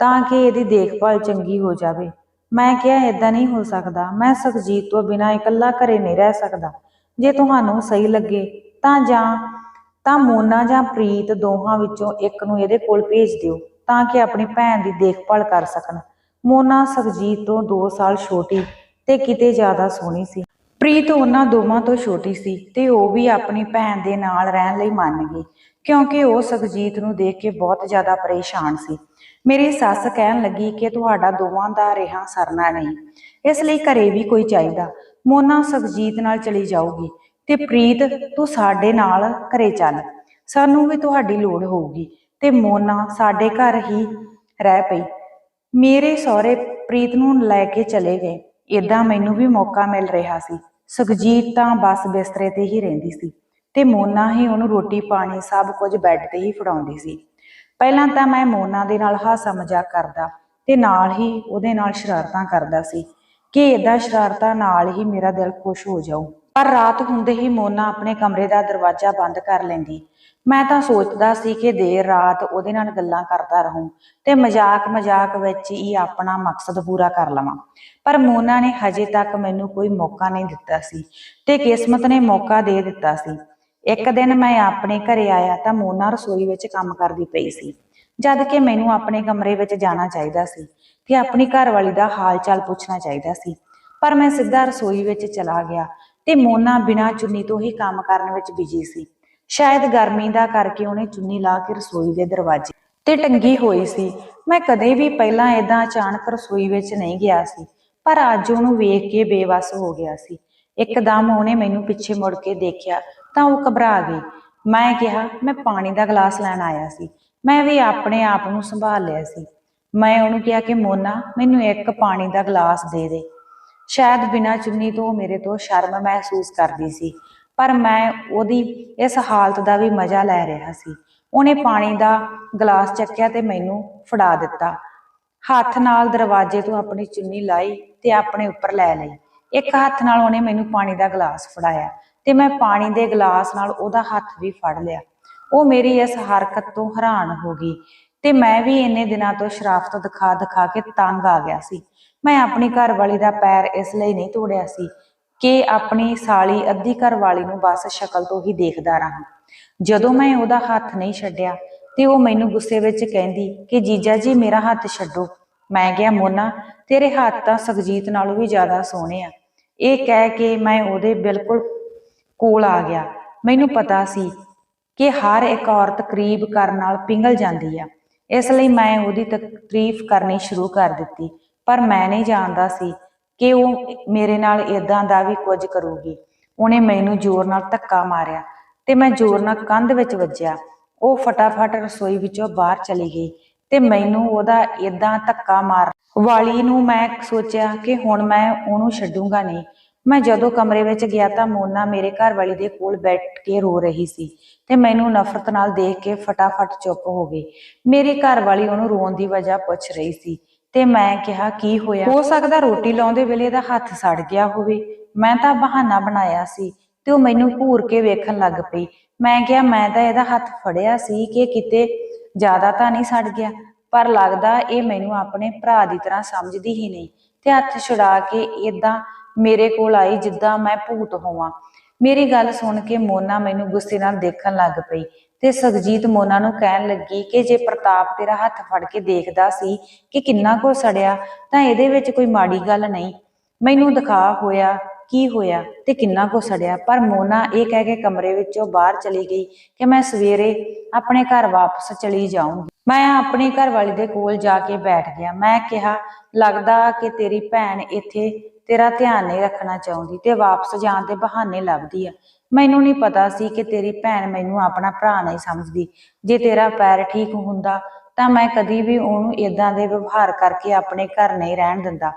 ਤਾਂ ਕਿ ਇਹਦੀ ਦੇਖਭਾਲ ਚੰਗੀ ਹੋ ਜਾਵੇ। ਮੈਂ ਕਿਹਾ ਇਦਾਂ ਨਹੀਂ ਹੋ ਸਕਦਾ। ਮੈਂ ਸੁਖਜੀਤ ਤੋਂ ਬਿਨਾਂ ਇਕੱਲਾ ਘਰੇ ਨਹੀਂ ਰਹਿ ਸਕਦਾ। ਜੇ ਤੁਹਾਨੂੰ ਸਹੀ ਲੱਗੇ ਤਾਂ ਜਾਂ ਤਾਂ ਮੋਨਾ ਜਾਂ ਪ੍ਰੀਤ ਦੋਹਾਂ ਵਿੱਚੋਂ ਇੱਕ ਨੂੰ ਇਹਦੇ ਕੋਲ ਭੇਜ ਦਿਓ ਤਾਂ ਕਿ ਆਪਣੀ ਭੈਣ ਦੀ ਦੇਖਭਾਲ ਕਰ ਸਕਣ। ਮੋਨਾ ਸੁਖਜੀਤ ਤੋਂ 2 ਸਾਲ ਛੋਟੀ ਤੇ ਕਿਤੇ ਜ਼ਿਆਦਾ ਸੋਹਣੀ ਸੀ। ਪ੍ਰੀਤ ਉਹਨਾਂ ਦੋਵਾਂ ਤੋਂ ਛੋਟੀ ਸੀ ਤੇ ਉਹ ਵੀ ਆਪਣੀ ਭੈਣ ਦੇ ਨਾਲ ਰਹਿਣ ਲਈ ਮੰਨ ਗਈ ਕਿਉਂਕਿ ਉਹ ਸੁਖਜੀਤ ਨੂੰ ਦੇਖ ਕੇ ਬਹੁਤ ਜ਼ਿਆਦਾ ਪਰੇਸ਼ਾਨ ਸੀ। ਮੇਰੀ ਸੱਸ ਕਹਿਣ ਲੱਗੀ ਕਿ ਤੁਹਾਡਾ ਦੋਵਾਂ ਦਾ ਰਿਹਾ ਸਰਨਾ ਨਹੀਂ, ਇਸ ਲਈ ਘਰੇ ਵੀ ਕੋਈ ਚਾਹੀਦਾ। ਮੋਨਾ ਸੁਖਜੀਤ ਨਾਲ ਚਲੀ ਜਾਊਗੀ। ਤੇ ਪ੍ਰੀਤ, ਤੂੰ ਸਾਡੇ ਨਾਲ ਘਰੇ ਚੱਲ। ਸਾਨੂੰ ਵੀ ਤੁਹਾਡੀ ਲੋੜ ਹੋਊਗੀ ਤੇ ਮੋਨਾ ਸਾਡੇ ਘਰ ਹੀ ਰਹਿ ਪਈ। ਮੇਰੇ ਸਹੁਰੇ ਪ੍ਰੀਤ ਨੂੰ ਲੈ ਕੇ ਚਲੇ ਗਏ। ਇਦਾਂ ਮੈਨੂੰ ਵੀ ਮੌਕਾ ਮਿਲ ਰਿਹਾ ਸੀ। ਸੁਖਜੀਤ ਤਾਂ ਬਸ ਬਿਸਤਰੇ ਤੇ ਹੀ ਰਹਿੰਦੀ ਸੀ ਤੇ ਮੋਨਾ ਹੀ ਉਹਨੂੰ ਰੋਟੀ ਪਾਣੀ ਸਭ ਕੁਝ ਬੈੱਡ ਤੇ ਹੀ ਫੜਾਉਂਦੀ ਸੀ। ਪਹਿਲਾਂ ਤਾਂ ਮੈਂ ਮੋਨਾ ਦੇ ਨਾਲ ਹਾਸਾ ਮਜ਼ਾਕ ਕਰਦਾ ਤੇ ਨਾਲ ਹੀ ਉਹਦੇ ਨਾਲ ਸ਼ਰਾਰਤਾਂ ਕਰਦਾ ਸੀ ਕਿ ਇਦਾਂ ਸ਼ਰਾਰਤਾਂ ਨਾਲ ਹੀ ਮੇਰਾ ਦਿਲ ਖੁਸ਼ ਹੋ ਜਾਊ। ਪਰ ਰਾਤ ਹੁੰਦੇ ਹੀ ਮੋਨਾ ਆਪਣੇ ਕਮਰੇ ਦਾ ਦਰਵਾਜ਼ਾ ਬੰਦ ਕਰ ਲੈਂਦੀ। ਮੈਂ ਤਾਂ ਸੋਚਦਾ ਸੀ ਕਿ ਦੇਰ ਰਾਤ ਉਹਦੇ ਨਾਲ ਗੱਲਾਂ ਕਰਦਾ ਰਹੂੰ ਤੇ ਮਜ਼ਾਕ ਮਜ਼ਾਕ ਵਿੱਚ ਹੀ ਆਪਣਾ ਮਕਸਦ ਪੂਰਾ ਕਰ ਲਵਾਂ। ਪਰ ਮੋਨਾ ਨੇ ਹਜੇ ਤੱਕ ਮੈਨੂੰ ਕੋਈ ਮੌਕਾ ਨਹੀਂ ਦਿੱਤਾ ਸੀ ਤੇ ਕਿਸਮਤ ਨੇ ਮੌਕਾ ਦੇ ਦਿੱਤਾ ਸੀ। ਇੱਕ ਦਿਨ ਮੈਂ ਆਪਣੇ ਘਰੇ ਆਇਆ ਤਾਂ ਮੋਨਾ ਰਸੋਈ ਵਿੱਚ ਕੰਮ ਕਰਦੀ ਪਈ ਸੀ। ਜਦ ਕਿ ਮੈਨੂੰ ਆਪਣੇ ਕਮਰੇ ਵਿੱਚ ਜਾਣਾ ਚਾਹੀਦਾ ਸੀ ਤੇ ਆਪਣੀ ਘਰਵਾਲੀ ਦਾ ਹਾਲ ਚਾਲ ਪੁੱਛਣਾ ਚਾਹੀਦਾ ਸੀ। ਪਰ ਮੈਂ ਸਿੱਧਾ ਰਸੋਈ ਵਿੱਚ ਚਲਾ ਗਿਆ ਤੇ ਮੋਨਾ ਬਿਨਾਂ ਚੁੰਨੀ ਤੋਂ ਹੀ ਕੰਮ ਕਰਨ ਵਿੱਚ ਬਿਜ਼ੀ ਸੀ। ਸ਼ਾਇਦ ਗਰਮੀ ਦਾ ਕਰਕੇ ਉਹਨੇ ਚੁੰਨੀ ਲਾ ਕੇ ਰਸੋਈ ਦੇ ਦਰਵਾਜ਼ੇ ਤੇ ਟੰਗੀ ਹੋਈ ਸੀ। ਮੈਂ ਕਦੇ ਵੀ ਪਹਿਲਾਂ ਇਦਾਂ ਅਚਾਨਕ ਰਸੋਈ ਵਿੱਚ ਨਹੀਂ ਗਿਆ ਸੀ, ਪਰ ਅੱਜ ਉਹਨੂੰ ਵੇਖ ਕੇ ਬੇਵੱਸ ਹੋ ਗਿਆ ਸੀ। ਇੱਕਦਮ ਉਹਨੇ ਮੈਨੂੰ ਪਿੱਛੇ ਮੁੜ ਕੇ ਦੇਖਿਆ ਤਾਂ ਉਹ ਘਬਰਾ ਗਈ। ਮੈਂ ਕਿਹਾ, ਮੈਂ ਪਾਣੀ ਦਾ ਗਲਾਸ ਲੈਣ ਆਇਆ ਸੀ। ਮੈਂ ਵੀ ਆਪਣੇ ਆਪ ਨੂੰ ਸੰਭਾਲ ਲਿਆ ਸੀ। ਮੈਂ ਉਹਨੂੰ ਕਿਹਾ ਕਿ ਮੋਨਾ, ਮੈਨੂੰ ਇੱਕ ਪਾਣੀ ਦਾ ਗਲਾਸ ਦੇ ਦੇ। ਸ਼ਾਇਦ ਬਿਨਾਂ ਚੁੰਨੀ ਤੋਂ ਮੇਰੇ ਤੋਂ ਸ਼ਰਮ ਮਹਿਸੂਸ ਕਰਦੀ ਸੀ, ਪਰ ਮੈਂ ਉਹਦੀ ਇਸ ਹਾਲਤ ਦਾ ਵੀ ਮਜ਼ਾ ਲੈ ਰਿਹਾ ਸੀ। ਉਹਨੇ ਪਾਣੀ ਦਾ ਗਲਾਸ ਚੱਕਿਆ ਤੇ ਮੈਨੂੰ ਫੜਾ ਦਿੱਤਾ। ਹੱਥ ਨਾਲ ਦਰਵਾਜ਼ੇ ਤੋਂ ਆਪਣੀ ਚੁੰਨੀ ਲਾਈ ਤੇ ਆਪਣੇ ਉੱਪਰ ਲੈ ਲਈ। ਇੱਕ ਹੱਥ ਨਾਲ ਉਹਨੇ ਮੈਨੂੰ ਪਾਣੀ ਦਾ ਗਲਾਸ ਫੜਾਇਆ ਤੇ ਮੈਂ ਪਾਣੀ ਦੇ ਗਲਾਸ ਨਾਲ ਉਹਦਾ ਹੱਥ ਵੀ ਫੜ ਲਿਆ। ਉਹ ਮੇਰੀ ਇਸ ਹਰਕਤ ਤੋਂ ਹੈਰਾਨ ਹੋ ਗਈ ਤੇ ਮੈਂ ਵੀ ਇੰਨੇ ਦਿਨਾਂ ਤੋਂ ਸ਼ਰਾਫਤ ਦਿਖਾ ਦਿਖਾ ਕੇ ਤੰਗ ਆ ਗਿਆ ਸੀ। ਮੈਂ ਆਪਣੀ ਘਰਵਾਲੀ ਦਾ ਪੈਰ ਇਸ ਲਈ ਨਹੀਂ ਤੋੜਿਆ ਸੀ ਕਿ ਆਪਣੀ ਸਾਲੀ ਅੱਧੀ ਘਰਵਾਲੀ ਨੂੰ ਬਸ ਸ਼ਕਲ ਤੋਂ ਹੀ ਦੇਖਦਾ ਰਹਾ। ਜਦੋਂ ਮੈਂ ਉਹਦਾ ਹੱਥ ਨਹੀਂ ਛੱਡਿਆ ਤੇ ਉਹ ਮੈਨੂੰ ਗੁੱਸੇ ਵਿੱਚ ਕਹਿੰਦੀ ਕਿ, ਜੀਜਾ ਜੀ, ਮੇਰਾ ਹੱਥ ਛੱਡੋ। ਮੈਂ ਕਿਹਾ, ਮੋਨਾ, ਤੇਰੇ ਹੱਥ ਤਾਂ ਸਖਜੀਤ ਨਾਲੋਂ ਵੀ ਜ਼ਿਆਦਾ ਸੋਹਣੇ ਆ। ਇਹ ਕਹਿ ਕੇ ਮੈਂ ਉਹਦੇ ਬਿਲਕੁਲ ਕੋਲ ਆ ਗਿਆ। ਮੈਨੂੰ ਪਤਾ ਸੀ ਕਿ ਹਰ ਇੱਕ ਔਰਤ ਕਰੀਬ ਕਰਨ ਨਾਲ ਪਿੰਗਲ ਜਾਂਦੀ ਆ। ਇਸ ਲਈ ਮੈਂ ਉਹਦੀ ਤਾਰੀਫ ਕਰਨੀ ਸ਼ੁਰੂ ਕਰ ਦਿੱਤੀ। ਪਰ ਮੈਂ ਨਹੀਂ ਜਾਣਦਾ ਸੀ ਕਿ ਉਹ ਮੇਰੇ ਨਾਲ ਇਦਾਂ ਦਾ ਵੀ ਕੁਝ ਕਰੂਗੀ। ਉਹਨੇ ਮੈਨੂੰ ਜ਼ੋਰ ਨਾਲ ਧੱਕਾ ਮਾਰਿਆ ਤੇ ਮੈਂ ਜ਼ੋਰ ਨਾਲ ਕੰਧ ਵਿੱਚ ਵੱਜਿਆ। ਉਹ ਫਟਾਫਟ ਰਸੋਈ ਵਿੱਚੋਂ ਬਾਹਰ ਚਲੀ ਗਈ ਤੇ ਮੈਨੂੰ ਉਹਦਾ ਇਦਾਂ ਧੱਕਾ ਮਾਰ ਵਾਲੀ ਨੂੰ ਮੈਂ ਸੋਚਿਆ ਕਿ ਹੁਣ ਮੈਂ ਉਹਨੂੰ ਛੱਡੂਗਾ ਨਹੀਂ। ਮੈਂ ਜਦੋਂ ਕਮਰੇ ਵਿੱਚ ਗਿਆ ਤਾਂ ਮੋਨਾ ਮੇਰੇ ਘਰ ਵਾਲੀ ਦੇ ਕੋਲ ਬੈਠ ਕੇ ਰੋ ਰਹੀ ਸੀ ਤੇ ਮੈਨੂੰ ਨਫ਼ਰਤ ਨਾਲ ਦੇਖ ਕੇ ਫਟਾਫਟ ਚੁੱਪ ਹੋ ਗਈ। ਮੇਰੀ ਘਰ ਵਾਲੀ ਉਹਨੂੰ ਰੋਣ ਦੀ ਵਜ੍ਹਾ ਪੁੱਛ ਰਹੀ ਸੀ ਤੇ ਮੈਂ ਕਿਹਾ, ਕੀ ਹੋਇਆ? ਹੋ ਸਕਦਾ ਰੋਟੀ ਲਾਉਂਦੇ ਵੇਲੇ ਇਹਦਾ ਹੱਥ ਸੜ ਗਿਆ ਹੋਵੇ। ਮੈਂ ਤਾਂ ਬਹਾਨਾ ਬਣਾਇਆ ਸੀ ਤੇ ਉਹ ਮੈਨੂੰ ਘੂਰ ਕੇ ਵੇਖਣ ਲੱਗ ਪਈ। ਮੈਂ ਕਿਹਾ, ਮੈਂ ਤਾਂ ਇਹਦਾ ਹੱਥ ਫੜਿਆ ਸੀ ਕਿ ਕਿਤੇ ਜ਼ਿਆਦਾ ਤਾਂ ਨਹੀਂ ਸੜ ਗਿਆ, ਪਰ ਲੱਗਦਾ ਇਹ ਮੈਨੂੰ ਆਪਣੇ ਭਰਾ ਦੀ ਤਰ੍ਹਾਂ ਸਮਝਦੀ ਹੀ ਨਹੀਂ ਤੇ ਹੱਥ ਛੁਡਾ ਕੇ ਇਦਾਂ ਮੇਰੇ ਕੋਲ ਆਈ ਜਿੱਦਾਂ ਮੈਂ ਭੂਤ ਹੋਵਾਂ। ਮੇਰੀ ਗੱਲ ਸੁਣ ਕੇ ਮੋਨਾ ਮੈਨੂੰ ਗੁੱਸੇ ਨਾਲ ਦੇਖਣ ਲੱਗ ਪਈ। ਤੇ ਸਗਜੀਤ ਮੋਨਾ ਨੂੰ ਕਹਿਣ ਲੱਗੀ ਕਿ ਜੇ ਪ੍ਰਤਾਪ ਤੇਰਾ ਹੱਥ ਫੜ ਕੇ ਦੇਖਦਾ ਸੀ ਕਿ ਕਿੰਨਾ ਕੋ ਸੜਿਆ, ਤਾਂ ਇਹਦੇ ਵਿੱਚ ਕੋਈ ਮਾੜੀ ਗੱਲ ਨਹੀਂ। ਮੈਨੂੰ ਦਿਖਾ ਹੋਇਆ ਕੀ ਹੋਇਆ ਤੇ ਕਿੰਨਾ ਕੋ ਸੜਿਆ, ਪਰ ਮੋਨਾ ਇਹ ਕਹਿ ਕੇ ਕਮਰੇ ਵਿੱਚੋਂ ਬਾਹਰ ਚਲੀ ਗਈ ਕਿ ਮੈਂ ਸਵੇਰੇ ਆਪਣੇ ਘਰ ਵਾਪਸ ਚਲੀ ਜਾਊਂਗੀ। ਮੈਂ ਆਪਣੀ ਘਰਵਾਲੀ ਦੇ ਕੋਲ ਜਾ ਕੇ ਬੈਠ ਗਿਆ। ਮੈਂ ਕਿਹਾ, ਲੱਗਦਾ ਕਿ ਤੇਰੀ ਭੈਣ ਇੱਥੇ ਤੇਰਾ ਧਿਆਨ ਨਹੀਂ ਰੱਖਣਾ ਚਾਹੁੰਦੀ ਤੇ ਵਾਪਸ ਜਾਣ ਦੇ ਬਹਾਨੇ ਲੱਭਦੀ ਆ। ਮੈਨੂੰ ਨਹੀਂ ਪਤਾ ਸੀ ਕਿ ਤੇਰੀ ਭੈਣ ਮੈਨੂੰ ਆਪਣਾ ਭਰਾ ਨਹੀਂ ਸਮਝਦੀ। ਜੇ ਤੇਰਾ ਪੈਰ ਠੀਕ ਹੁੰਦਾ ਤਾਂ ਮੈਂ ਕਦੀ ਵੀ ਉਹਨੂੰ ਇਦਾਂ ਦੇ ਵਿਵਹਾਰ ਕਰਕੇ ਆਪਣੇ ਘਰ ਨਹੀਂ ਰਹਿਣ ਦਿੰਦਾ।